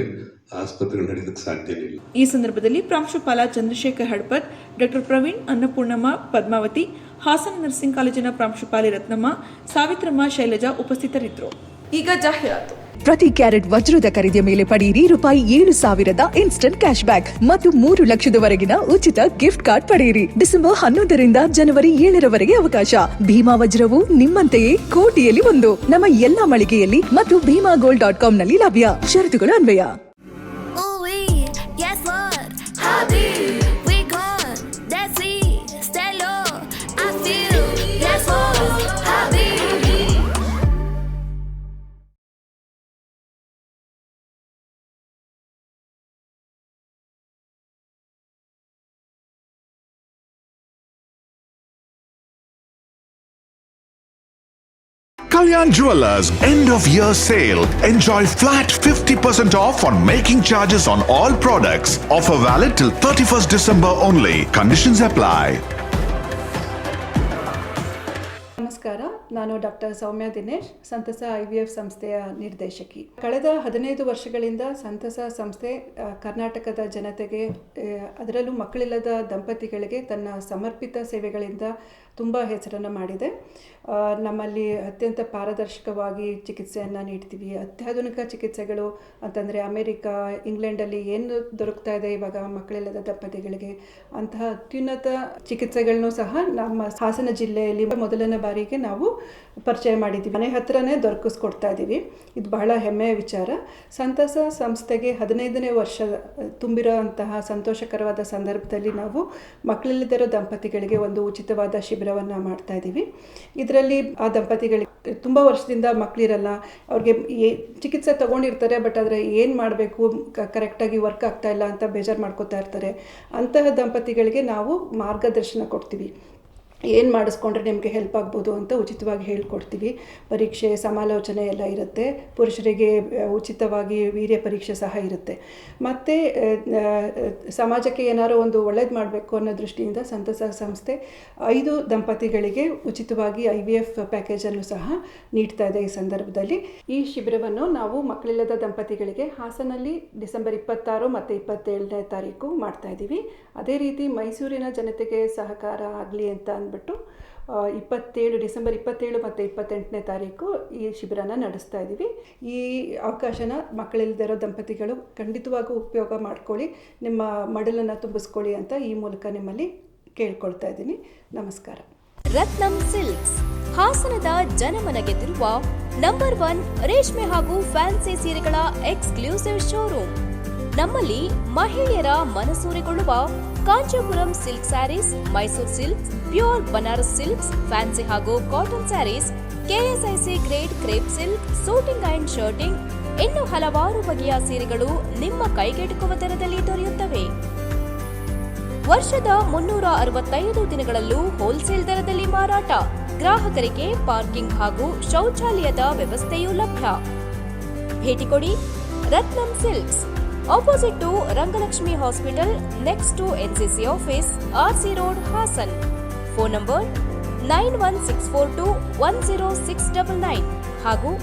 ಆಸ್ಪತ್ರೆಗಳು ನಡೆಯೋದಕ್ಕೆ ಸಾಧ್ಯನೇ ಇಲ್ಲ. ಈ ಸಂದರ್ಭದಲ್ಲಿ ಪ್ರಾಂಶುಪಾಲ ಚಂದ್ರಶೇಖರ್ ಹಡ್ಪತ್ ಡಾಕ್ಟರ್ ಪ್ರವೀಣ್ ಅನ್ನಪೂರ್ಣಮ್ಮ ಪದ್ಮಾವತಿ ಹಾಸನ ನರ್ಸಿಂಗ್ ಕಾಲೇಜಿನ ಪ್ರಾಂಶುಪಾಲಿ ರತ್ನಮ್ಮ ಸಾವಿತ್ರಮ್ಮ ಶೈಲಜಾ ಉಪಸ್ಥಿತರಿದ್ದರು. ಈಗ ಜಾಹೀರಾತು. ಪ್ರತಿ ಕ್ಯಾರೆಟ್ ವಜ್ರದ ಖರೀದಿಯ ಮೇಲೆ ಪಡೆಯಿರಿ ರೂಪಾಯಿ ಏಳು ಸಾವಿರದ ಇನ್ಸ್ಟಂಟ್ ಕ್ಯಾಶ್ ಬ್ಯಾಕ್ ಮತ್ತು ಮೂರು ಲಕ್ಷದವರೆಗಿನ ಉಚಿತ ಗಿಫ್ಟ್ ಕಾರ್ಡ್ ಪಡೆಯಿರಿ. ಡಿಸೆಂಬರ್ ಹನ್ನೊಂದರಿಂದ ಜನವರಿ ಏಳರವರೆಗೆ ಅವಕಾಶ. ಭೀಮಾ ವಜ್ರವು ನಿಮ್ಮಂತೆಯೇ ಕೋಟಿಯಲ್ಲಿ ಒಂದು. ನಮ್ಮ ಎಲ್ಲಾ ಮಳಿಗೆಯಲ್ಲಿ ಮತ್ತು ಭೀಮಾ ಗೋಲ್ಡ್ ಡಾಟ್ ಕಾಮ್ನಲ್ಲಿ ಲಭ್ಯ. ಷರತ್ತುಗಳು ಅನ್ವಯ. Kalyan Jewelers end of year sale. Enjoy flat 50% off on making charges on all products. Offer valid till 31st December only. Conditions apply. ನಮಸ್ಕಾರ ನಾನು ಡಾಕ್ಟರ್ ಸೌಮ್ಯ ದಿನೇಶ್ ಸಂತಸ ಐ ವಿ ಎಫ್ ಸಂಸ್ಥೆಯ ನಿರ್ದೇಶಕಿ ಕಳೆದ ಹದಿನೈದು ವರ್ಷಗಳಿಂದ ಸಂತಸ ಸಂಸ್ಥೆ ಕರ್ನಾಟಕದ ಜನತೆಗೆ ಅದರಲ್ಲೂ ಮಕ್ಕಳಿಲ್ಲದ ದಂಪತಿಗಳಿಗೆ ತನ್ನ ಸಮರ್ಪಿತ ಸೇವೆಗಳಿಂದ ತುಂಬ ಹೆಸರನ್ನು ಮಾಡಿದೆ. ನಮ್ಮಲ್ಲಿ ಅತ್ಯಂತ ಪಾರದರ್ಶಕವಾಗಿ ಚಿಕಿತ್ಸೆಯನ್ನು ನೀಡ್ತೀವಿ. ಅತ್ಯಾಧುನಿಕ ಚಿಕಿತ್ಸೆಗಳು ಅಂತಂದರೆ ಅಮೇರಿಕಾ, ಇಂಗ್ಲೆಂಡಲ್ಲಿ ಏನು ದೊರಕ್ತಾ ಇದೆ ಇವಾಗ ಮಕ್ಕಳಿಲ್ಲದ ದಂಪತಿಗಳಿಗೆ, ಅಂತಹ ಅತ್ಯುನ್ನತ ಚಿಕಿತ್ಸೆಗಳನ್ನು ಸಹ ನಮ್ಮ ಹಾಸನ ಜಿಲ್ಲೆಯಲ್ಲಿ ಮೊದಲನೇ ಬಾರಿಗೆ ನಾವು ಪರಿಚಯ ಮಾಡಿದ್ದೀವಿ. ಮನೆ ಹತ್ರನೇ ದೊರಕಿಸ್ಕೊಡ್ತಾ ಇದ್ದೀವಿ. ಇದು ಬಹಳ ಹೆಮ್ಮೆಯ ವಿಚಾರ. ಸಂತಸ ಸಂಸ್ಥೆಗೆ ಹದಿನೈದನೇ ವರ್ಷ ತುಂಬಿರೋ ಅಂತಹ ಸಂತೋಷಕರವಾದ ಸಂದರ್ಭದಲ್ಲಿ ನಾವು ಮಕ್ಕಳಿಲ್ಲದಿರೋ ದಂಪತಿಗಳಿಗೆ ಒಂದು ಉಚಿತವಾದ ಶಿಬಿರವನ್ನು ಮಾಡ್ತಾ ಇದ್ದೀವಿ ಇದರಲ್ಲಿ ಆ ದಂಪತಿಗಳಿಗೆ ತುಂಬ ವರ್ಷದಿಂದ ಮಕ್ಕಳಿರಲ್ಲ ಅವ್ರಿಗೆ ಏ ಚಿಕಿತ್ಸೆ ತೊಗೊಂಡಿರ್ತಾರೆ, ಬಟ್ ಆದರೆ ಏನು ಮಾಡಬೇಕು ಕರೆಕ್ಟಾಗಿ ವರ್ಕ್ ಆಗ್ತಾ ಇಲ್ಲ ಅಂತ ಬೇಜಾರು ಮಾಡ್ಕೋತಾ ಇರ್ತಾರೆ. ಅಂತಹ ದಂಪತಿಗಳಿಗೆ ನಾವು ಮಾರ್ಗದರ್ಶನ ಕೊಡ್ತೀವಿ. ಏನು ಮಾಡಿಸ್ಕೊಂಡ್ರೆ ನಿಮಗೆ ಹೆಲ್ಪ್ ಆಗ್ಬೋದು ಅಂತ ಉಚಿತವಾಗಿ ಹೇಳ್ಕೊಡ್ತೀವಿ. ಪರೀಕ್ಷೆ, ಸಮಾಲೋಚನೆ ಎಲ್ಲ ಇರುತ್ತೆ. ಪುರುಷರಿಗೆ ಉಚಿತವಾಗಿ ವೀರ್ಯ ಪರೀಕ್ಷೆ ಸಹ ಇರುತ್ತೆ. ಮತ್ತು ಸಮಾಜಕ್ಕೆ ಏನಾದರೂ ಒಂದು ಒಳ್ಳೇದು ಮಾಡಬೇಕು ಅನ್ನೋ ದೃಷ್ಟಿಯಿಂದ ಸಂತಸ ಸಂಸ್ಥೆ ಐದು ದಂಪತಿಗಳಿಗೆ ಉಚಿತವಾಗಿ ಐ ವಿ ಎಫ್ ಪ್ಯಾಕೇಜನ್ನು ಸಹ ನೀಡ್ತಾ ಇದೆ ಈ ಸಂದರ್ಭದಲ್ಲಿ. ಈ ಶಿಬಿರವನ್ನು ನಾವು ಮಕ್ಕಳಿಲ್ಲದ ದಂಪತಿಗಳಿಗೆ ಹಾಸನಲ್ಲಿ ಡಿಸೆಂಬರ್ ಇಪ್ಪತ್ತಾರು ಮತ್ತು ಇಪ್ಪತ್ತೇಳನೇ ತಾರೀಕು ಮಾಡ್ತಾ ಇದ್ದೀವಿ. ಅದೇ ರೀತಿ ಮೈಸೂರಿನ ಜನತೆಗೆ ಸಹಕಾರ ಆಗಲಿ ಅಂತ ಅಂದ್ಬಿಟ್ಟು ಆ, ಇಪ್ಪತ್ತೇಳು ಡಿಸೆಂಬರ್ ಇಪ್ಪತ್ತೇಳು ಮತ್ತು ಇಪ್ಪತ್ತೆಂಟನೇ ತಾರೀಕು ಈ ಶಿಬಿರನ ನಡೆಸ್ತಾ ಇದ್ದೀವಿ. ಈ ಅವಕಾಶನ ಮಕ್ಕಳಿಲ್ಲದಿರೋ ದಂಪತಿಗಳು ಖಂಡಿತವಾಗೂ ಉಪಯೋಗ ಮಾಡ್ಕೊಳ್ಳಿ ನಿಮ್ಮ ಮಡಲನ್ನು ತುಂಬಿಸ್ಕೊಳ್ಳಿ ಅಂತ ಈ ಮೂಲಕ ನಿಮ್ಮಲ್ಲಿ ಕೇಳ್ಕೊಳ್ತಾ ಇದ್ದೀನಿ. ನಮಸ್ಕಾರ. ರತ್ನಂ ಸಿಲ್ಕ್ಸ್ ಹಾಸನದ ಜನಮನ ಗೆದ್ದಿರುವ ನಂಬರ್ ಒನ್ ರೇಷ್ಮೆ ಹಾಗೂ ಫ್ಯಾನ್ಸಿ ಸೀರೆಗಳ ಎಕ್ಸ್ಕ್ಲೂಸಿವ್ ಶೋರೂಮ್. ನಮ್ಮಲ್ಲಿ ಮಹಿಳೆಯರ ಮನಸೂರೆಗೊಳ್ಳುವ Kanchipuram silk sarees Mysuru silks pure Banaras silks, fancy ಹಾಗೂ cotton sarees KSIC grade crepe silk, suiting and shirting, ಇನ್ನು ಹಲವಾರು ಬಗೆಯ ಸೀರೆಗಳು ನಿಮ್ಮ ಕೈಗೆಟುಕುವ ದರದಲ್ಲಿ ದೊರೆಯುತ್ತವೆ. ವರ್ಷದ ಮುನ್ನೂರ ಅರವತ್ತೈದು ದಿನಗಳಲ್ಲೂ ಹೋಲ್ಸೇಲ್ ದರದಲ್ಲಿ ಮಾರಾಟ. ಗ್ರಾಹಕರಿಗೆ ಪಾರ್ಕಿಂಗ್ ಹಾಗೂ ಶೌಚಾಲಯದ ವ್ಯವಸ್ಥೆಯೂ ಲಭ್ಯ. ಭೇಟಿ ಕೊಡಿ Ratnam silks. Opposite to Rangalakshmi hospital next to NCC office RC road Hassan. Phone number nine one six four two one zero six double nine ಹಾಗೂ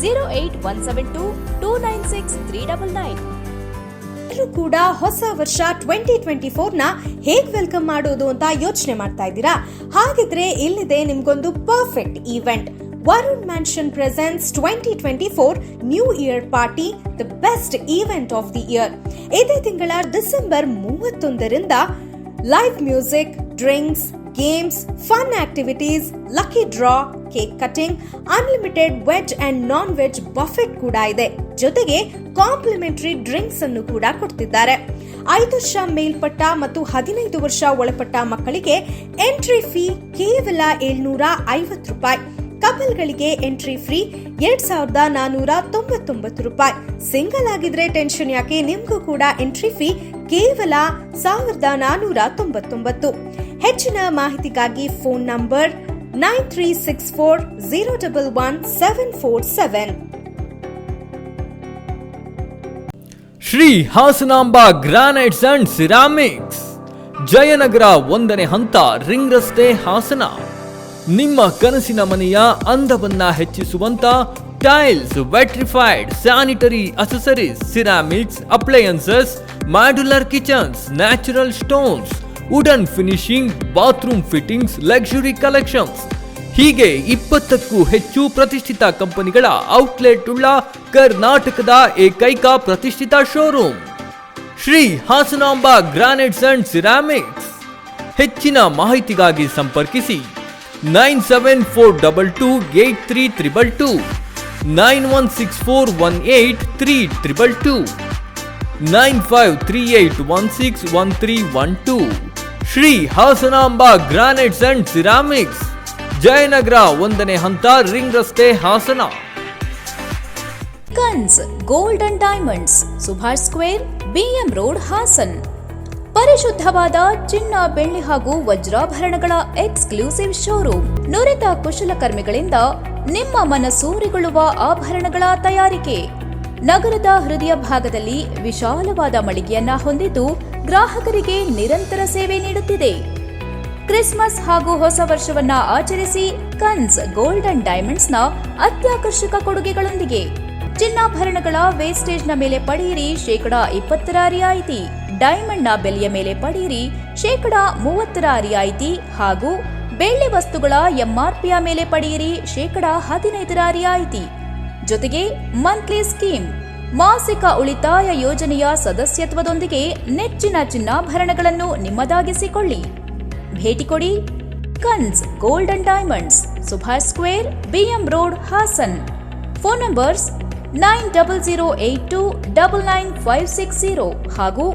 zero eight one seven two two nine six three double nine. ಕೂಡ ಹೊಸ ವರ್ಷ twenty twenty ಫೋರ್ನ ಹೇಗೆ welcome ಮಾಡೋದು ಅಂತ ಯೋಚನೆ ಮಾಡ್ತಾ ಇದ್ದೀರಾ? ಹಾಗಿದ್ರೆ ಇಲ್ಲಿದೆ ನಿಮ್ಗೊಂದು perfect event Varun mansion presents twenty twenty four new year party the best event of the year ಇದೇ ತಿಂಗಳ December ಮೂವತ್ತೊಂದರಿಂದ live music drinks games fun activities, lucky draw cake cutting unlimited veg and non veg buffet ಕೂಡ ಇದೆ. ಜೊತೆಗೆ complementary drinks ಅನ್ನು ಕೂಡ ಕೊಡ್ತಿದ್ದಾರೆ. ಐದು ವರ್ಷ ಮೇಲ್ಪಟ್ಟ ಮತ್ತು ಹದಿನೈದು ವರ್ಷ ಒಳಪಟ್ಟ ಮಕ್ಕಳಿಗೆ ಎಂಟ್ರಿ ಫೀ ಕೇವಲ ಏಳ್ನೂರ ಐವತ್ತು ರೂಪಾಯಿ. ಕಪಲ್ಗಳಿಗೆ ಎಂಟ್ರಿ ಫ್ರೀ ಎರಡ್ ಸಾವಿರದ ನಾನೂರ ತೊಂಬತ್ತೊಂಬತ್ತು ರೂಪಾಯಿ. ಸಿಂಗಲ್ ಆಗಿದ್ರೆ ಟೆನ್ಷನ್ ಯಾಕೆ? ನಿಮಗೂ ಕೂಡ ಎಂಟ್ರಿ ಫೀ ಕೇವಲ ಸಾವಿರದ ನಾನೂರ ತೊಂಬತ್ತೊಂಬತ್ತು. ಹೆಚ್ಚಿನ ಮಾಹಿತಿಗಾಗಿ phone number nine three six four zero double one seven four seven. Shri Hasanamba granites and ceramics. Jayanagar ಒಂದನೇ ಹಂತ ರಿಂಗ್ ರಸ್ತೆ ಹಾಸನ. ನಿಮ್ಮ ಕನಸಿನ ಮನೆಯ ಅಂದವನ್ನ ಹೆಚ್ಚಿಸುವಂತ tiles vitrified sanitary accessories ceramics appliances modular kitchens natural stones wooden finishing, bathroom fittings luxury collections. ಹೀಗೆ ಇಪ್ಪತ್ತಕ್ಕೂ ಹೆಚ್ಚು ಪ್ರತಿಷ್ಠಿತ ಕಂಪನಿಗಳ ಔಟ್ಲೆಟ್ ಉಳ್ಳ ಕರ್ನಾಟಕದ ಏಕೈಕ ಪ್ರತಿಷ್ಠಿತ showroom. Shri Hasanamba granites and ceramics. ಹೆಚ್ಚಿನ ಮಾಹಿತಿಗಾಗಿ ಸಂಪರ್ಕಿಸಿ nine seven four double two eight three triple two, nine one six four one eight three triple two, nine five three eight one six one three one two. Shri Hasanamba granites and ceramics. Jayanagar ಒಂದನೇ ಹಂತ ring ರಸ್ತೆ ಹಾಸನ. ಕನ್ಸ್ gold and diamonds, Subhash square, BM road Hassan. ಪರಿಶುದ್ಧವಾದ ಚಿನ್ನ, ಬೆಳ್ಳಿ ಹಾಗೂ ವಜ್ರಾಭರಣಗಳ exclusive showroom. ನುರಿತ ಕುಶಲಕರ್ಮಿಗಳಿಂದ ನಿಮ್ಮ ಮನಸ್ಸೂರಿಗೊಳ್ಳುವ ಆಭರಣಗಳ ತಯಾರಿಕೆ. ನಗರದ ಹೃದಯ ಭಾಗದಲ್ಲಿ ವಿಶಾಲವಾದ ಮಳಿಗೆಯನ್ನ ಹೊಂದಿದ್ದು ಗ್ರಾಹಕರಿಗೆ ನಿರಂತರ ಸೇವೆ ನೀಡುತ್ತಿದೆ. ಕ್ರಿಸ್ಮಸ್ ಹಾಗೂ ಹೊಸ ವರ್ಷವನ್ನ ಆಚರಿಸಿ ಕನ್ಸ್ ಗೋಲ್ಡ್ ಅಂಡ್ ಡೈಮಂಡ್ಸ್ನ ಅತ್ಯಾಕರ್ಷಕ ಕೊಡುಗೆಗಳೊಂದಿಗೆ. ಚಿನ್ನಾಭರಣಗಳ ವೇಸ್ಟೇಜ್ನ ಮೇಲೆ ಪಡೆಯಿರಿ ಶೇಕಡ ಇಪ್ಪತ್ತರ ರಿಯಾಯಿತಿ ಡೈಮಂಡ್ನ ಬೆಲೆಯ ಮೇಲೆ ಪಡೆಯಿರಿ ಶೇಕಡ ಮೂವತ್ತರ ರಿಯಾಯಿತಿ ಹಾಗೂ ಬೆಳ್ಳಿ ವಸ್ತುಗಳ ಎಂಆರ್ಪಿಯ ಮೇಲೆ ಪಡೆಯಿರಿ ಶೇಕಡ ಹದಿನೈದರ ರಿಯಾಯಿತಿ ಜೊತೆಗೆ ಮಂತ್ಲಿ ಸ್ಕೀಮ್ ಮಾಸಿಕ ಉಳಿತಾಯ ಯೋಜನೆಯ ಸದಸ್ಯತ್ವದೊಂದಿಗೆ ನೆಚ್ಚಿನ ಚಿನ್ನಾಭರಣಗಳನ್ನು ನಿಮ್ಮದಾಗಿಸಿಕೊಳ್ಳಿ. ಭೇಟಿ ಕೊಡಿ. ಕನ್ಸ್ gold diamonds, Subhash square, BM road, Hassan. Phone numbers nine double zero eight two double nine five six zero ಹಾಗೂ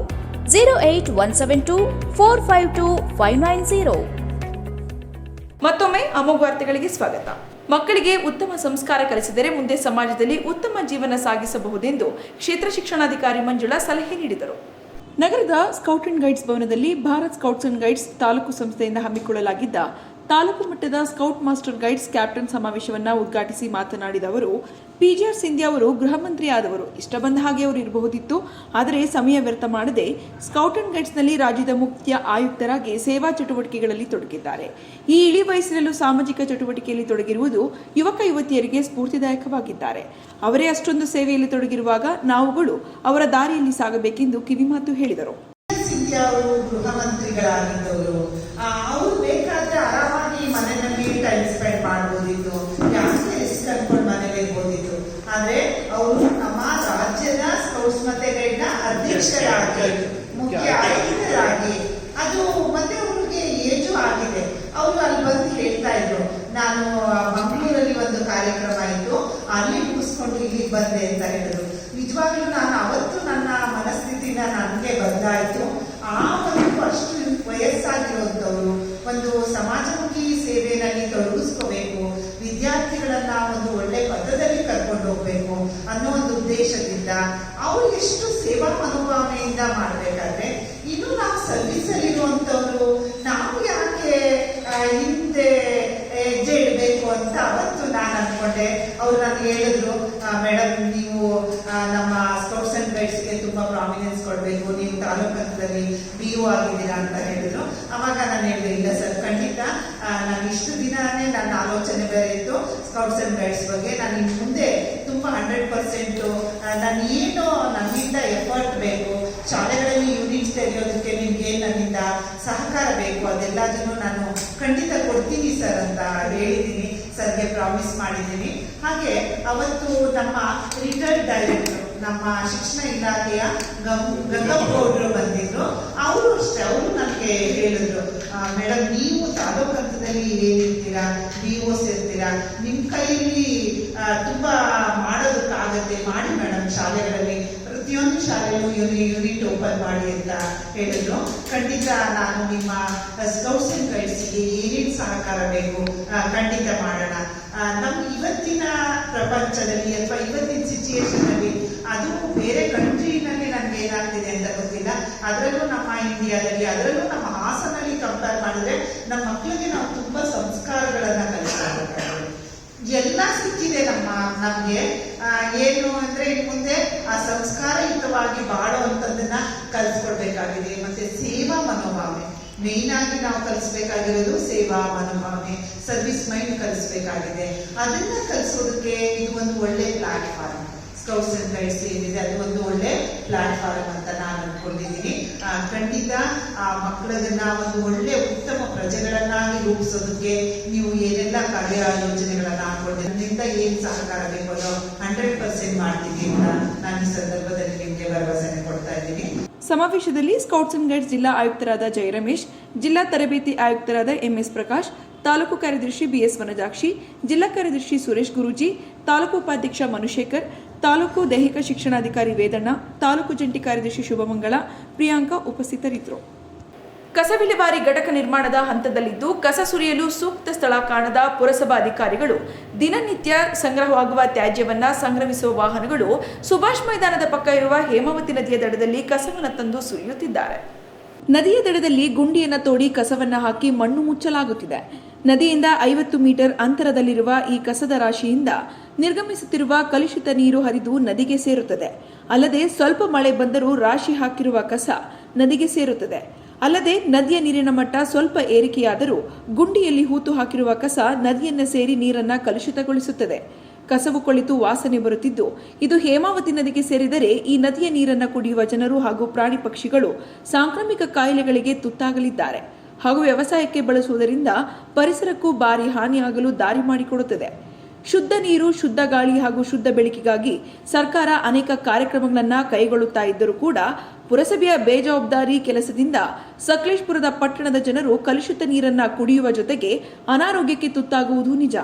zero eight one seven two four five two five nine zero. ಮತ್ತೊಮ್ಮೆ ಅಮೋಘ ವಾರ್ತೆಗಳಿಗೆ ಸ್ವಾಗತ. ಮಕ್ಕಳಿಗೆ ಉತ್ತಮ ಸಂಸ್ಕಾರ ಕಲಿಸಿದರೆ ಮುಂದೆ ಸಮಾಜದಲ್ಲಿ ಉತ್ತಮ ಜೀವನ ಸಾಗಿಸಬಹುದೆಂದು ಕ್ಷೇತ್ರ ಶಿಕ್ಷಣಾಧಿಕಾರಿ ಮಂಜುಳಾ ಸಲಹೆ ನೀಡಿದರು. ನಗರದ ಸ್ಕೌಟ್ ಅಂಡ್ ಗೈಡ್ಸ್ ಭವನದಲ್ಲಿ Bharat scouts and guides taluk ಸಂಸ್ಥೆಯಿಂದ ಹಮ್ಮಿಕೊಳ್ಳಲಾಗಿದ್ದ ತಾಲೂಕು ಮಟ್ಟದ ಸ್ಕೌಟ್ ಮಾಸ್ಟರ್ ಗೈಡ್ಸ್ ಕ್ಯಾಪ್ಟನ್ ಸಮಾವೇಶವನ್ನು ಉದ್ಘಾಟಿಸಿ ಮಾತನಾಡಿದ ಅವರು ಪಿಜಿಆರ್ ಸಿಂಧ್ಯಾ ಅವರು ಗೃಹ ಮಂತ್ರಿ ಆದವರು ಇಷ್ಟ ಬಂದ ಹಾಗೆ ಅವರು ಇರಬಹುದಿತ್ತು. ಆದರೆ ಸಮಯ ವ್ಯರ್ಥ ಮಾಡದೆ ಸ್ಕೌಟ್ ಅಂಡ್ ಗೈಡ್ಸ್ನಲ್ಲಿ ರಾಜ್ಯದ ಮುಖ್ಯ ಆಯುಕ್ತರಾಗಿ ಸೇವಾ ಚಟುವಟಿಕೆಗಳಲ್ಲಿ ತೊಡಗಿದ್ದಾರೆ. ಈ ಇಳಿ ವಯಸ್ಸಿನಲ್ಲೂ ಸಾಮಾಜಿಕ ಚಟುವಟಿಕೆಯಲ್ಲಿ ತೊಡಗಿರುವುದು ಯುವಕ ಯುವತಿಯರಿಗೆ ಸ್ಫೂರ್ತಿದಾಯಕವಾಗಿದ್ದಾರೆ. ಅವರೇ ಅಷ್ಟೊಂದು ಸೇವೆಯಲ್ಲಿ ತೊಡಗಿರುವಾಗ ನಾವುಗಳು ಅವರ ದಾರಿಯಲ್ಲಿ ಸಾಗಬೇಕೆಂದು ಕಿವಿಮಾತು ಹೇಳಿದರು ಸಿಂಧ್ಯಾ ಅವರು ಗೃಹ ಮಂತ್ರಿಗಳಾಗಿದ್ದವರು ಅವರು ಬೇಕಾದ್ರೆ ಆರಾಮಾಗಿ ಮನೆಯಲ್ಲಿ ಟೈಮ್ ಸ್ಪೆಂಡ್ ಮಾಡ್ಬೋದಿತ್ತು ಯಾಕೆ ರಿಸ್ಕ್ ಅನ್ಕೊಂಡು ಮನೇಲಿ ಇರ್ಬೋದಿತ್ತು ಆದ್ರೆ ಅವರು ನಮ್ಮ ರಾಜ್ಯದ ಸ್ಕೌಟ್ಸ್ ಮತ್ತೆ ಗೈಡ್ನ ಆಯುಕ್ತರಾಗಿ ಅದು ಮತ್ತೆ ಅವ್ರಿಗೆ ಏಜು ಆಗಿದೆ. ಅವರು ಅಲ್ಲಿ ಬಂದು ಹೇಳ್ತಾ ಇದ್ರು, ನಾನು ಮಂಗಳೂರಲ್ಲಿ ಒಂದು ಕಾರ್ಯಕ್ರಮ ಇತ್ತು ಅಲ್ಲಿ ಮುಗಿಸ್ಕೊಂಡು ಇಲ್ಲಿಗೆ ಬಂದೆ ಅಂತ ಹೇಳಿದ್ರು. ನಿಜವಾಗ್ಲೂ ನಾನು ಅವತ್ತು ನನ್ನ ಮನಸ್ಥಿತಿನ ನನಗೆ ಬದಲಾಯಿತು ಆ ಒಂದು ಅಷ್ಟು ವಯಸ್ಸಾಗಿರುವಂಥವ್ರು ಒಂದು ಸಮಾಜಮುಖಿ ಸೇವೆಯಲ್ಲಿ ತೊಡಗಿಸ್ಕೋಬೇಕು ವಿದ್ಯಾರ್ಥಿಗಳನ್ನ ಒಂದು ಒಳ್ಳೆ ಪಥದಲ್ಲಿ ಕರ್ಕೊಂಡು ಹೋಗ್ಬೇಕು ಅನ್ನೋ ಒಂದು ಉದ್ದೇಶದಿಂದ ಅವ್ರು ಎಷ್ಟು ಸೇವಾ ಮನೋಭಾವನೆಯಿಂದ ಮಾಡಬೇಕಾದ್ರೆ ಇದು ನಾವು ಸರ್ವಿಸಲ್ಲಿ ನಾವು ಯಾಕೆ ಹಿಂದೆ ಹೆಜ್ಜೆ ಇಡಬೇಕು ಅಂತ ಅವತ್ತು ನಾನು ಅನ್ಕೊಂಡೆ ಅವ್ರು ನನಗೆ ಹೇಳಿದ್ರು ಮೇಡಮ್ ನೀವು ನಮ್ಮ ಸ್ಕೌಟ್ಸ್ ಅಂಡ್ ಗೈಡ್ಸ್ಗೆ ತುಂಬಾ ಪ್ರಾಮಿನೆನ್ಸ್ ಕೊಡಬೇಕು. ನೀವು ತಾಲೂಕು ಹಂತದಲ್ಲಿ ಬಿ ಯು ಆಗಿದ್ದೀರಾ ಅಂತ ಹೇಳಿದ್ರು. ಅವಾಗ ನಾನು ಹೇಳಿದೆ, ಇಲ್ಲ ಸರ್, ಖಂಡಿತ ನಾನು ಇಷ್ಟು ದಿನಾನೇ ನನ್ನ ಆಲೋಚನೆ ಬೇರೆ ಇತ್ತು. ಸ್ಕೌಟ್ಸ್ ಅಂಡ್ ಗೈಡ್ಸ್ ಬಗ್ಗೆ ನಾನು ಇನ್ನು ಮುಂದೆ ತುಂಬಾ ಹಂಡ್ರೆಡ್ ಪರ್ಸೆಂಟು ನಾನು ಏನು ಎಫರ್ಟ್ ಬೇಕು ಶಾಲೆಗಳಲ್ಲಿ ಯೂನಿಟ್ಸ್ ತೆರೆಯೋದಕ್ಕೆ ನಿಮ್ಗೆ ನನ್ನಿಂದ ಸಹಕಾರ ಬೇಕು. ಅದೆಲ್ಲದನ್ನು ನಾನು ಖಂಡಿತ ಕೊಡ್ತೀನಿ ಸರ್ ಅಂತ ಹೇಳಿದ್ದೀನಿ. ಸರ್ಗೆ ಪ್ರಾಮಿಸ್ ಮಾಡಿದ್ದೀನಿ. ಹಾಗೆ ಅವತ್ತು ನಮ್ಮ ರಿಟೈರ್ಡ್ ಡೈರೆಕ್ಟರ್ ನಮ್ಮ ಶಿಕ್ಷಣ ಇಲಾಖೆಯ ಗಂಗಪ್ಪವರು ಬಂದಿದ್ರು. ಅವರು ಅಷ್ಟೇ, ಅವರು ನನಗೆ ಹೇಳಿದ್ರು ಮೇಡಮ್ ನೀವು ತಾಲೂಕು ಹಂತದಲ್ಲಿ ಏನಿರ್ತೀರಾ? ಡಿ ಓಸ್ ಇರ್ತೀರಾ? ನಿಮ್ಮ ಕೈಯಲ್ಲಿ ತುಂಬಾ ಮಾಡೋದಕ್ಕಾಗತ್ತೆ. ಮಾಡಿ ಮೇಡಮ್ ಶಾಲೆಗಳಲ್ಲಿ ಪ್ರತಿಯೊಂದು ಶಾಲೆಯಲ್ಲೂ ಯೂನಿ ಯೂನಿಟ್ ಓಪನ್ ಮಾಡಿ ಅಂತ ಹೇಳಿದ್ರು. ಖಂಡಿತ ನಾನು ನಿಮ್ಮ ಸ್ಕೌಟ್ಸ್ ಅಂಡ್ ಗೈಡ್ಸ್ಗೆ ಏನೇನು ಸಹಕಾರ ಬೇಕು ಖಂಡಿತ ಮಾಡೋಣ. ನಮ್ಮ ಇವತ್ತಿನ ಪ್ರಪಂಚದಲ್ಲಿ ಅಥವಾ ಇವತ್ತಿನ ಸಿಚುಯೇಷನ್ ಅಲ್ಲಿ ಅದು ಬೇರೆ ಕಂಟ್ರಿನಲ್ಲಿ ನನ್ಗೆ ಏನಾಗ್ತಿದೆ ಅಂತ ಗೊತ್ತಿಲ್ಲ. ಅದರಲ್ಲೂ ನಮ್ಮ ಇಂಡಿಯಾದಲ್ಲಿ ಅದರಲ್ಲೂ ನಮ್ಮ ಹಾಸನಲ್ಲಿ ಕಂಪೇರ್ ಮಾಡಿದ್ರೆ ನಮ್ಮ ಮಕ್ಕಳಿಗೆ ನಾವು ತುಂಬಾ ಸಂಸ್ಕಾರಗಳನ್ನ ಕಲಿಸ್ತಾ ಎಲ್ಲ ಸಿಕ್ಕಿದೆ ನಮ್ಮ, ನಮ್ಗೆ. ಏನು ಅಂದ್ರೆ ಮುಂದೆ ಆ ಸಂಸ್ಕಾರಯುತವಾಗಿ ಬಾಳುವಂಥದ್ದನ್ನ ಕಲಿಸ್ಕೊಡ್ಬೇಕಾಗಿದೆ. ಮತ್ತೆ ಸೇವಾ ಮನೋಭಾವನೆ. ಮೇನ್ ಆಗಿ ನಾವು ಕಲಿಸ್ಬೇಕಾಗಿರೋದು ಸೇವಾ ಮನೋಭಾವನೆ ಸರ್ವಿಸ್ ಮೈಂಡ್ ಕಲಿಸ್ಬೇಕಾಗಿದೆ. ಅದನ್ನ ಕಲಿಸೋದಕ್ಕೆ ಇದು ಒಂದು ಒಳ್ಳೆ ಪ್ಲಾಟ್ಫಾರ್ಮ್ ಸ್ಕೌಟ್ಸ್ ಅಂಡ್ ಗೈಡ್ಸ್ ಏನಿದೆ, ಅದು ಒಂದು ಒಳ್ಳೆ ಪ್ಲಾಟ್ಫಾರ್ಮ್ ಅಂತ ನಾನು ಅನ್ಕೊಂಡಿದ್ದೀನಿ. ಖಂಡಿತ ಆ ಮಕ್ಕಳನ್ನ ಒಂದು ಒಳ್ಳೆ ಪ್ರಜೆಗಳನ್ನಾಗಿ ರೂಪಿಸೋದಕ್ಕೆ ನೀವು ಏನೆಲ್ಲ ಕಾರ್ಯ ಯೋಜನೆಗಳನ್ನ ಹಾಕೊಂಡಿದ್ದೀರಿ ನನ್ನಿಂದ ಏನ್ ಸಹಕಾರ ಬೇಕು ಅದು ಹಂಡ್ರೆಡ್ ಪರ್ಸೆಂಟ್ ಮಾಡ್ತೀನಿ ಅಂತ ನಾನು ಈ ಸಂದರ್ಭದಲ್ಲಿ ನಿಮಗೆ ಭರವಸೆ ಕೊಡ್ತಾ ಇದ್ದೀನಿ. ಸಮಾವೇಶದಲ್ಲಿ ಸ್ಕೌಟ್ಸ್ ಅಂಡ್ ಗೈಡ್ಸ್ ಜಿಲ್ಲಾ ಆಯುಕ್ತರಾದ ಜಯರಮೇಶ್ ಜಿಲ್ಲಾ ತರಬೇತಿ ಆಯುಕ್ತರಾದ ಎಂಎಸ್ ಪ್ರಕಾಶ್, ತಾಲೂಕು ಕಾರ್ಯದರ್ಶಿ ಬಿಎಸ್ ವನಜಾಕ್ಷಿ, ಜಿಲ್ಲಾ ಕಾರ್ಯದರ್ಶಿ ಸುರೇಶ್ ಗುರೂಜಿ, ತಾಲೂಕು ಉಪಾಧ್ಯಕ್ಷ ಮನುಶೇಖರ್, ತಾಲೂಕು ದೈಹಿಕ ಶಿಕ್ಷಣಾಧಿಕಾರಿ ವೇದಣ್ಣ, ತಾಲೂಕು ಜಂಟಿ ಕಾರ್ಯದರ್ಶಿ ಶುಭಮಂಗಳ ಪ್ರಿಯಾಂಕಾ ಉಪಸ್ಥಿತರಿದ್ದರು. ಕಸ ವಿಲೇವಾರಿ ಘಟಕ ನಿರ್ಮಾಣದ ಹಂತದಲ್ಲಿದ್ದು ಕಸ ಸುರಿಯಲು ಸೂಕ್ತ ಸ್ಥಳ ಕಾಣದ ಪುರಸಭಾ ಅಧಿಕಾರಿಗಳು ದಿನನಿತ್ಯ ಸಂಗ್ರಹವಾಗುವ ತ್ಯಾಜ್ಯವನ್ನು ಸಂಗ್ರಹಿಸುವ ವಾಹನಗಳು ಸುಭಾಷ್ ಮೈದಾನದ ಪಕ್ಕ ಇರುವ ಹೇಮಾವತಿ ನದಿಯ ದಡದಲ್ಲಿ ಕಸವನ್ನು ತಂದು ಸುರಿಯುತ್ತಿದ್ದಾರೆ. ನದಿಯ ದಡದಲ್ಲಿ ಗುಂಡಿಯನ್ನು ತೋಡಿ ಕಸವನ್ನು ಹಾಕಿ ಮಣ್ಣು ಮುಚ್ಚಲಾಗುತ್ತಿದೆ. ನದಿಯಿಂದ ಐವತ್ತು ಮೀಟರ್ ಅಂತರದಲ್ಲಿರುವ ಈ ಕಸದ ರಾಶಿಯಿಂದ ನಿರ್ಗಮಿಸುತ್ತಿರುವ ಕಲುಷಿತ ನೀರು ಹರಿದು ನದಿಗೆ ಸೇರುತ್ತದೆ. ಅಲ್ಲದೆ ಸ್ವಲ್ಪ ಮಳೆ ಬಂದರೂ ರಾಶಿ ಹಾಕಿರುವ ಕಸ ನದಿಗೆ ಸೇರುತ್ತದೆ. ಅಲ್ಲದೆ ನದಿಯ ನೀರಿನ ಮಟ್ಟ ಸ್ವಲ್ಪ ಏರಿಕೆಯಾದರೂ ಗುಂಡಿಯಲ್ಲಿ ಹೂತು ಹಾಕಿರುವ ಕಸ ನದಿಯನ್ನ ಸೇರಿ ನೀರನ್ನ ಕಲುಷಿತಗೊಳಿಸುತ್ತದೆ. ಕಸವು ಕೊಳಿತು ವಾಸನೆ ಬರುತ್ತಿದ್ದು, ಇದು ಹೇಮಾವತಿ ನದಿಗೆ ಸೇರಿದರೆ ಈ ನದಿಯ ನೀರನ್ನ ಕುಡಿಯುವ ಜನರು ಹಾಗೂ ಪ್ರಾಣಿ ಪಕ್ಷಿಗಳು ಸಾಂಕ್ರಾಮಿಕ ಕಾಯಿಲೆಗಳಿಗೆ ತುತ್ತಾಗಲಿದ್ದಾರೆ. ಹಾಗೂ ವ್ಯವಸಾಯಕ್ಕೆ ಬಳಸುವುದರಿಂದ ಪರಿಸರಕ್ಕೂ ಭಾರಿ ಹಾನಿಯಾಗಲು ದಾರಿ ಮಾಡಿಕೊಡುತ್ತದೆ. ಶುದ್ಧ ನೀರು, ಶುದ್ಧ ಗಾಳಿ ಹಾಗೂ ಶುದ್ಧ ಬೆಳಕಿಗಾಗಿ ಸರ್ಕಾರ ಅನೇಕ ಕಾರ್ಯಕ್ರಮಗಳನ್ನು ಕೈಗೊಳ್ಳುತ್ತಾ ಇದ್ದರೂ ಕೂಡ ಪುರಸಭೆಯ ಬೇಜವಾಬ್ದಾರಿ ಕೆಲಸದಿಂದ ಸಕಲೇಶ್ಪುರದ ಪಟ್ಟಣದ ಜನರು ಕಲುಷಿತ ನೀರನ್ನ ಕುಡಿಯುವ ಜೊತೆಗೆ ಅನಾರೋಗ್ಯಕ್ಕೆ ತುತ್ತಾಗುವುದು ನಿಜ.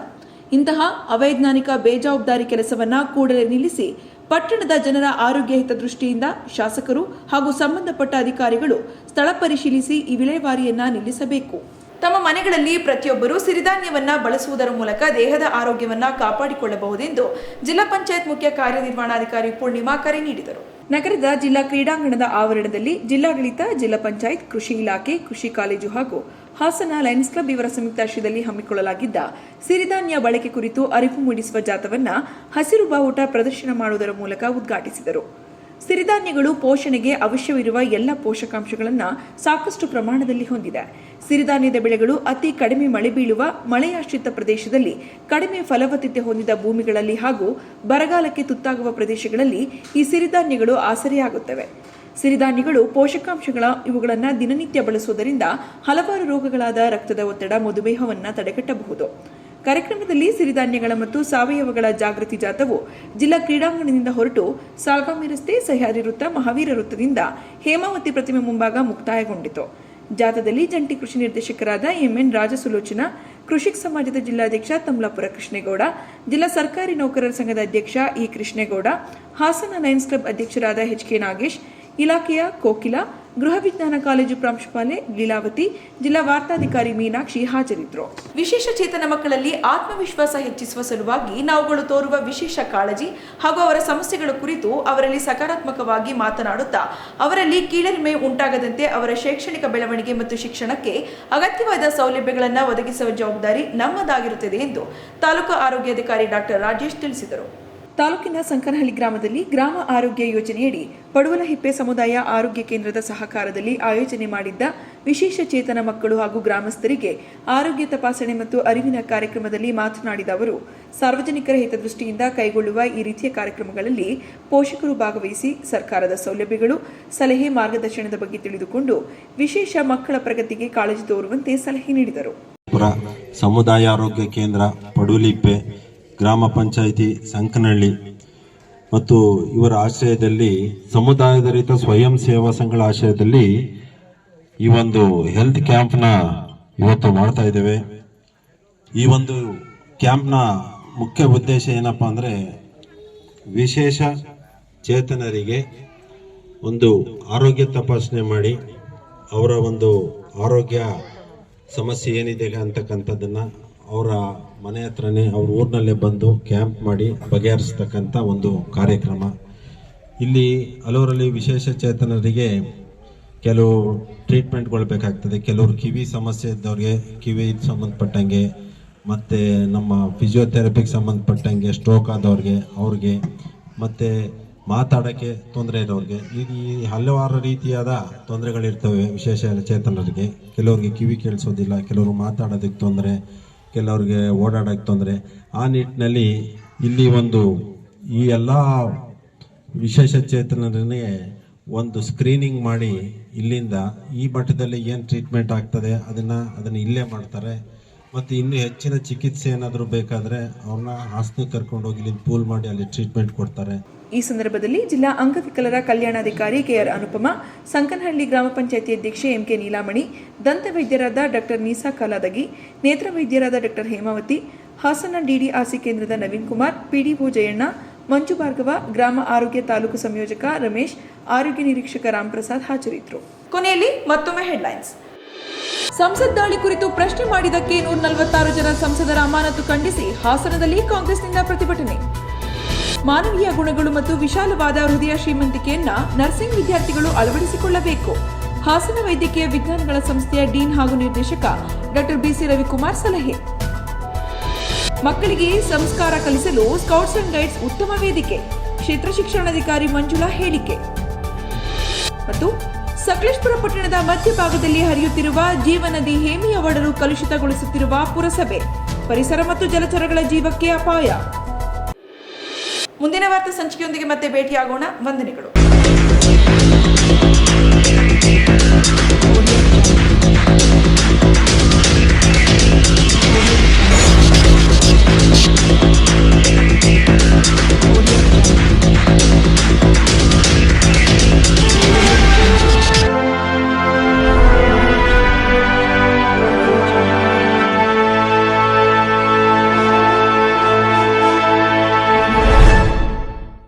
ಇಂತಹ ಅವೈಜ್ಞಾನಿಕ ಬೇಜವಾಬ್ದಾರಿ ಕೆಲಸವನ್ನ ಕೂಡಲೇ ನಿಲ್ಲಿಸಿ ಪಟ್ಟಣದ ಜನರ ಆರೋಗ್ಯ ಹಿತದೃಷ್ಟಿಯಿಂದ ಶಾಸಕರು ಹಾಗೂ ಸಂಬಂಧಪಟ್ಟ ಅಧಿಕಾರಿಗಳು ಸ್ಥಳ ಪರಿಶೀಲಿಸಿ ಈ ವಿಲೇವಾರಿಯನ್ನ ನಿಲ್ಲಿಸಬೇಕು. ತಮ್ಮ ಮನೆಗಳಲ್ಲಿ ಪ್ರತಿಯೊಬ್ಬರು ಸಿರಿಧಾನ್ಯವನ್ನ ಬಳಸುವುದರ ಮೂಲಕ ದೇಹದ ಆರೋಗ್ಯವನ್ನ ಕಾಪಾಡಿಕೊಳ್ಳಬಹುದೆಂದು ಜಿಲ್ಲಾ ಪಂಚಾಯತ್ ಮುಖ್ಯ ಕಾರ್ಯನಿರ್ವಹಣಾಧಿಕಾರಿ ಪೂರ್ಣಿಮಾ ಕರೆ ನೀಡಿದರು. ನಗರದ ಜಿಲ್ಲಾ ಕ್ರೀಡಾಂಗಣದ ಆವರಣದಲ್ಲಿ ಜಿಲ್ಲಾಡಳಿತ, ಜಿಲ್ಲಾ ಪಂಚಾಯತ್, ಕೃಷಿ ಇಲಾಖೆ, ಕೃಷಿ ಕಾಲೇಜು ಹಾಗೂ ಹಾಸನ ಲಯನ್ಸ್ ಕ್ಲಬ್ ಇವರ ಸಂಯುಕ್ತಾಶ್ರಯದಲ್ಲಿ ಹಮ್ಮಿಕೊಳ್ಳಲಾಗಿದ್ದ ಸಿರಿಧಾನ್ಯ ಬಳಕೆ ಕುರಿತು ಅರಿವು ಮೂಡಿಸುವ ಜಾಥವನ್ನ ಹಸಿರು ಬಾವುಟ ಪ್ರದರ್ಶನ ಮಾಡುವುದರ ಮೂಲಕ ಉದ್ಘಾಟಿಸಿದರು. ಸಿರಿಧಾನ್ಯಗಳು ಪೋಷಣೆಗೆ ಅವಶ್ಯವಿರುವ ಎಲ್ಲ ಪೋಷಕಾಂಶಗಳನ್ನು ಸಾಕಷ್ಟು ಪ್ರಮಾಣದಲ್ಲಿ ಹೊಂದಿದೆ. ಸಿರಿಧಾನ್ಯದ ಬೆಳೆಗಳು ಅತಿ ಕಡಿಮೆ ಮಳೆ ಬೀಳುವ ಮಳೆಯಾಶ್ರಿತ ಪ್ರದೇಶದಲ್ಲಿ ಕಡಿಮೆ ಫಲವತ್ತತೆ ಹೊಂದಿದ ಭೂಮಿಗಳಲ್ಲಿ ಹಾಗೂ ಬರಗಾಲಕ್ಕೆ ತುತ್ತಾಗುವ ಪ್ರದೇಶಗಳಲ್ಲಿ ಈ ಸಿರಿಧಾನ್ಯಗಳು ಆಸರೆಯಾಗುತ್ತವೆ. ಸಿರಿಧಾನ್ಯಗಳು ಪೋಷಕಾಂಶಗಳ ಇವುಗಳನ್ನು ದಿನನಿತ್ಯ ಬಳಸುವುದರಿಂದ ಹಲವಾರು ರೋಗಗಳಾದ ರಕ್ತದ ಒತ್ತಡ, ಮಧುಮೇಹವನ್ನು ತಡೆಗಟ್ಟಬಹುದು. ಕಾರ್ಯಕ್ರಮದಲ್ಲಿ ಸಿರಿಧಾನ್ಯಗಳ ಮತ್ತು ಸಾವಯವಗಳ ಜಾಗೃತಿ ಜಾಥವು ಜಿಲ್ಲಾ ಕ್ರೀಡಾಂಗಣದಿಂದ ಹೊರಟು ಸಾಲ್ಗಾಮಿ ರಸ್ತೆ, ಸಹ್ಯಾದ್ರಿ ವೃತ್ತ, ಮಹಾವೀರ ವೃತ್ತದಿಂದ ಹೇಮಾವತಿ ಪ್ರತಿಮೆ ಮುಂಭಾಗ ಮುಕ್ತಾಯಗೊಂಡಿತು. ಜಾಥದಲ್ಲಿ ಜಂಟಿ ಕೃಷಿ ನಿರ್ದೇಶಕರಾದ ಎಂಎನ್ ರಾಜಸುಲೋಚನಾ, ಕೃಷಿ ಸಮಾಜದ ಜಿಲ್ಲಾಧ್ಯಕ್ಷ ತಮ್ಲಾಪುರ ಕೃಷ್ಣೇಗೌಡ, ಜಿಲ್ಲಾ ಸರ್ಕಾರಿ ನೌಕರರ ಸಂಘದ ಅಧ್ಯಕ್ಷ E Krishnegowda, Hassan lions club ಅಧ್ಯಕ್ಷರಾದ ಎಚ್ ಕೆ ನಾಗೇಶ್, ಇಲಾಖೆಯ ಕೋಕಿಲ ಗೃಹ ವಿಜ್ಞಾನ ಕಾಲೇಜು ಪ್ರಾಂಶುಪಾಲೆ ಲೀಲಾವತಿ, ಜಿಲ್ಲಾ ವಾರ್ತಾಧಿಕಾರಿ ಮೀನಾಕ್ಷಿ ಹಾಜರಿದ್ದರು. ವಿಶೇಷ ಚೇತನ ಮಕ್ಕಳಲ್ಲಿ ಆತ್ಮವಿಶ್ವಾಸ ಹೆಚ್ಚಿಸುವ ಸಲುವಾಗಿ ನಾವುಗಳು ತೋರುವ ವಿಶೇಷ ಕಾಳಜಿ ಹಾಗೂ ಅವರ ಸಮಸ್ಯೆಗಳ ಕುರಿತು ಅವರಲ್ಲಿ ಸಕಾರಾತ್ಮಕವಾಗಿ ಮಾತನಾಡುತ್ತಾ, ಅವರಲ್ಲಿ ಕೀಳರಿಮೆ ಉಂಟಾಗದಂತೆ ಅವರ ಶೈಕ್ಷಣಿಕ ಬೆಳವಣಿಗೆ ಮತ್ತು ಶಿಕ್ಷಣಕ್ಕೆ ಅಗತ್ಯವಾದ ಸೌಲಭ್ಯಗಳನ್ನು ಒದಗಿಸುವ ಜವಾಬ್ದಾರಿ ನಮ್ಮದಾಗಿರುತ್ತದೆ ಎಂದು ತಾಲೂಕು ಆರೋಗ್ಯಾಧಿಕಾರಿ ಡಾಕ್ಟರ್ ರಾಜೇಶ್ ತಿಳಿಸಿದರು. ತಾಲೂಕಿನ ಸಂಕನಹಳ್ಳಿ ಗ್ರಾಮದಲ್ಲಿ ಗ್ರಾಮ ಆರೋಗ್ಯ ಯೋಜನೆಯಡಿ ಪಡುವಲಹಿಪ್ಪೆ ಸಮುದಾಯ ಆರೋಗ್ಯ ಕೇಂದ್ರದ ಸಹಕಾರದಲ್ಲಿ ಆಯೋಜನೆ ಮಾಡಿದ್ದ ವಿಶೇಷ ಚೇತನ ಮಕ್ಕಳು ಹಾಗೂ ಗ್ರಾಮಸ್ಥರಿಗೆ ಆರೋಗ್ಯ ತಪಾಸಣೆ ಮತ್ತು ಅರಿವಿನ ಕಾರ್ಯಕ್ರಮದಲ್ಲಿ ಮಾತನಾಡಿದ ಅವರು, ಸಾರ್ವಜನಿಕರ ಹಿತದೃಷ್ಟಿಯಿಂದ ಕೈಗೊಳ್ಳುವ ಈ ರೀತಿಯ ಕಾರ್ಯಕ್ರಮಗಳಲ್ಲಿ ಪೋಷಕರು ಭಾಗವಹಿಸಿ ಸರ್ಕಾರದ ಸೌಲಭ್ಯಗಳು, ಸಲಹೆ ಮಾರ್ಗದರ್ಶನದ ಬಗ್ಗೆ ತಿಳಿದುಕೊಂಡು ವಿಶೇಷ ಮಕ್ಕಳ ಪ್ರಗತಿಗೆ ಕಾಳಜಿ ತೋರುವಂತೆ ಸಲಹೆ ನೀಡಿದರು. ಸಮುದಾಯ ಆರೋಗ್ಯ ಕೇಂದ್ರ ಪಡುಲಿಪ್ಪೆ ಗ್ರಾಮ ಪಂಚಾಯಿತಿ ಸಂಕನಹಳ್ಳಿ ಮತ್ತು ಇವರ ಆಶ್ರಯದಲ್ಲಿ ಸಮುದಾಯದರಿತ ಸ್ವಯಂ ಸೇವಾ ಸಂಘಗಳ ಆಶ್ರಯದಲ್ಲಿ ಈ ಒಂದು ಹೆಲ್ತ್ ಕ್ಯಾಂಪ್ನ ಇವತ್ತು ಮಾಡ್ತಾ ಇದ್ದೇವೆ. ಈ ಒಂದು ಕ್ಯಾಂಪ್ನ ಮುಖ್ಯ ಉದ್ದೇಶ ಏನಪ್ಪ ಅಂದರೆ ವಿಶೇಷ ಚೇತನರಿಗೆ ಒಂದು ಆರೋಗ್ಯ ತಪಾಸಣೆ ಮಾಡಿ ಅವರ ಒಂದು ಆರೋಗ್ಯ ಸಮಸ್ಯೆ ಏನಿದೆ ಅಂತಕ್ಕಂಥದ್ದನ್ನು ಅವರ ಮನೆ ಹತ್ರನೇ ಅವ್ರ ಊರಿನಲ್ಲೇ ಬಂದು ಕ್ಯಾಂಪ್ ಮಾಡಿ ಬಗೆಹರಿಸ್ತಕ್ಕಂಥ ಒಂದು ಕಾರ್ಯಕ್ರಮ. ಇಲ್ಲಿ ಹಲವರಲ್ಲಿ ವಿಶೇಷ ಚೇತನರಿಗೆ ಕೆಲವು ಟ್ರೀಟ್ಮೆಂಟ್ಗಳು ಬೇಕಾಗ್ತದೆ. ಕೆಲವರು ಕಿವಿ ಸಮಸ್ಯೆ ಇದ್ದವ್ರಿಗೆ ಕಿವಿ ಸಂಬಂಧಪಟ್ಟಂಗೆ, ಮತ್ತು ನಮ್ಮ ಫಿಸಿಯೋಥೆರಪಿಗೆ ಸಂಬಂಧಪಟ್ಟಂಗೆ ಸ್ಟ್ರೋಕ್ ಆದವ್ರಿಗೆ, ಅವ್ರಿಗೆ, ಮತ್ತು ಮಾತಾಡೋಕ್ಕೆ ತೊಂದರೆ ಇರೋರಿಗೆ. ಈ ಹಲವಾರು ರೀತಿಯಾದ ತೊಂದರೆಗಳಿರ್ತವೆ ವಿಶೇಷ ಚೇತನರಿಗೆ. ಕೆಲವ್ರಿಗೆ ಕಿವಿ ಕೇಳಿಸೋದಿಲ್ಲ, ಕೆಲವರು ಮಾತಾಡೋದಕ್ಕೆ ತೊಂದರೆ ಕೆಲವ್ರಿಗೆ ಓಡಾಡೋಕ್ಕೆ ತೊಂದರೆ. ಆ ನಿಟ್ಟಿನಲ್ಲಿ ಇಲ್ಲಿ ಒಂದು ಈ ಎಲ್ಲ ವಿಶೇಷ ಚೇತನರಿಗೆ ಒಂದು ಸ್ಕ್ರೀನಿಂಗ್ ಮಾಡಿ ಇಲ್ಲಿಂದ ಈ ಮಟ್ಟದಲ್ಲಿ ಏನು ಟ್ರೀಟ್ಮೆಂಟ್ ಆಗ್ತದೆ, ಅದನ್ನು ಅದನ್ನು ಇಲ್ಲೇ ಮಾಡ್ತಾರೆ. ಮತ್ತು ಇನ್ನೂ ಹೆಚ್ಚಿನ ಚಿಕಿತ್ಸೆ ಏನಾದರೂ ಬೇಕಾದರೆ ಅವ್ರನ್ನ ಹಾಸನಕ್ಕೆ ಕರ್ಕೊಂಡೋಗಿ ಇಲ್ಲಿ ಪೂಲ್ ಮಾಡಿ ಅಲ್ಲಿ ಟ್ರೀಟ್ಮೆಂಟ್ ಕೊಡ್ತಾರೆ. ಈ ಸಂದರ್ಭದಲ್ಲಿ ಜಿಲ್ಲಾ ಅಂಗವಿಕಲರ ಕಲ್ಯಾಣಾಧಿಕಾರಿ ಕೆಆರ್ ಅನುಪಮ, ಸಂಕನಹಳ್ಳಿ ಗ್ರಾಮ ಪಂಚಾಯತಿ ಅಧ್ಯಕ್ಷೆ ಎಂ ಕೆ ನೀಲಾಮಣಿ, ದಂತ ವೈದ್ಯರಾದ ಡಾಕ್ಟರ್ ನೀಸಾ ಕಾಲಾದಗಿ ನೇತ್ರ ವೈದ್ಯರಾದ ಡಾಕ್ಟರ್ ಹೇಮಾವತಿ, ಹಾಸನ ಡಿಡಿಆರ್ಸಿ ಕೇಂದ್ರದ ನವೀನ್ ಕುಮಾರ್ ಪಿಡಿಒ ಜಯಣ್ಣ, ಮಂಜು ಭಾರ್ಗವ, ಗ್ರಾಮ ಆರೋಗ್ಯ ತಾಲೂಕು ಸಂಯೋಜಕ ರಮೇಶ್, ಆರೋಗ್ಯ ನಿರೀಕ್ಷಕ ರಾಮ್ಪ್ರಸಾದ್ ಹಾಜರಿದ್ದರು. ಕೊನೆಯಲ್ಲಿ ಮತ್ತೊಮ್ಮೆ ಹೆಡ್ಲೈನ್ಸ್ ಸಂಸತ್ ದಾಳಿ ಕುರಿತು ಪ್ರಶ್ನೆ ಮಾಡಿದ್ದಕ್ಕೆ ನೂರ ನಲವತ್ತಾರು ಜನ ಸಂಸದರ ಅಮಾನತು ಖಂಡಿಸಿ ಹಾಸನದಲ್ಲಿ ಕಾಂಗ್ರೆಸ್ನಿಂದ ಪ್ರತಿಭಟನೆ. ಮಾನವೀಯ ಗುಣಗಳು ಮತ್ತು ವಿಶಾಲವಾದ ಹೃದಯ ಶ್ರೀಮಂತಿಕೆಯನ್ನ ನರ್ಸಿಂಗ್ ವಿದ್ಯಾರ್ಥಿಗಳು ಅಳವಡಿಸಿಕೊಳ್ಳಬೇಕು. ಹಾಸನ ವೈದ್ಯಕೀಯ ವಿಜ್ಞಾನಗಳ ಸಂಸ್ಥೆಯ ಡೀನ್ ಹಾಗೂ ನಿರ್ದೇಶಕ ಡಾಕ್ಟರ್ ಬಿಸಿ ರವಿಕುಮಾರ್ ಸಲಹೆ. ಮಕ್ಕಳಿಗೆ ಸಂಸ್ಕಾರ ಕಲಿಸಲು ಸ್ಕೌಟ್ಸ್ ಅಂಡ್ ಗೈಡ್ಸ್ ಉತ್ತಮ ವೇದಿಕೆ. ಕ್ಷೇತ್ರ ಶಿಕ್ಷಣಾಧಿಕಾರಿ ಮಂಜುಳಾ ಹೇಳಿಕೆ. ಮತ್ತು ಸಕಲೇಶ್ಪುರ ಪಟ್ಟಣದ ಮಧ್ಯಭಾಗದಲ್ಲಿ ಹರಿಯುತ್ತಿರುವ ಜೀವನದಿ ಹೇಮಿಯ ಒಡಲು ಕಲುಷಿತಗೊಳಿಸುತ್ತಿರುವ ಪುರಸಭೆ. ಪರಿಸರ ಮತ್ತು ಜಲಚರಗಳ ಜೀವಕ್ಕೆ ಅಪಾಯ. ಮುಂದಿನ ವಾರ್ತಾ ಸಂಚಿಕೆಯೊಂದಿಗೆ ಮತ್ತೆ ಭೇಟಿಯಾಗೋಣ. ವಂದನೆಗಳು.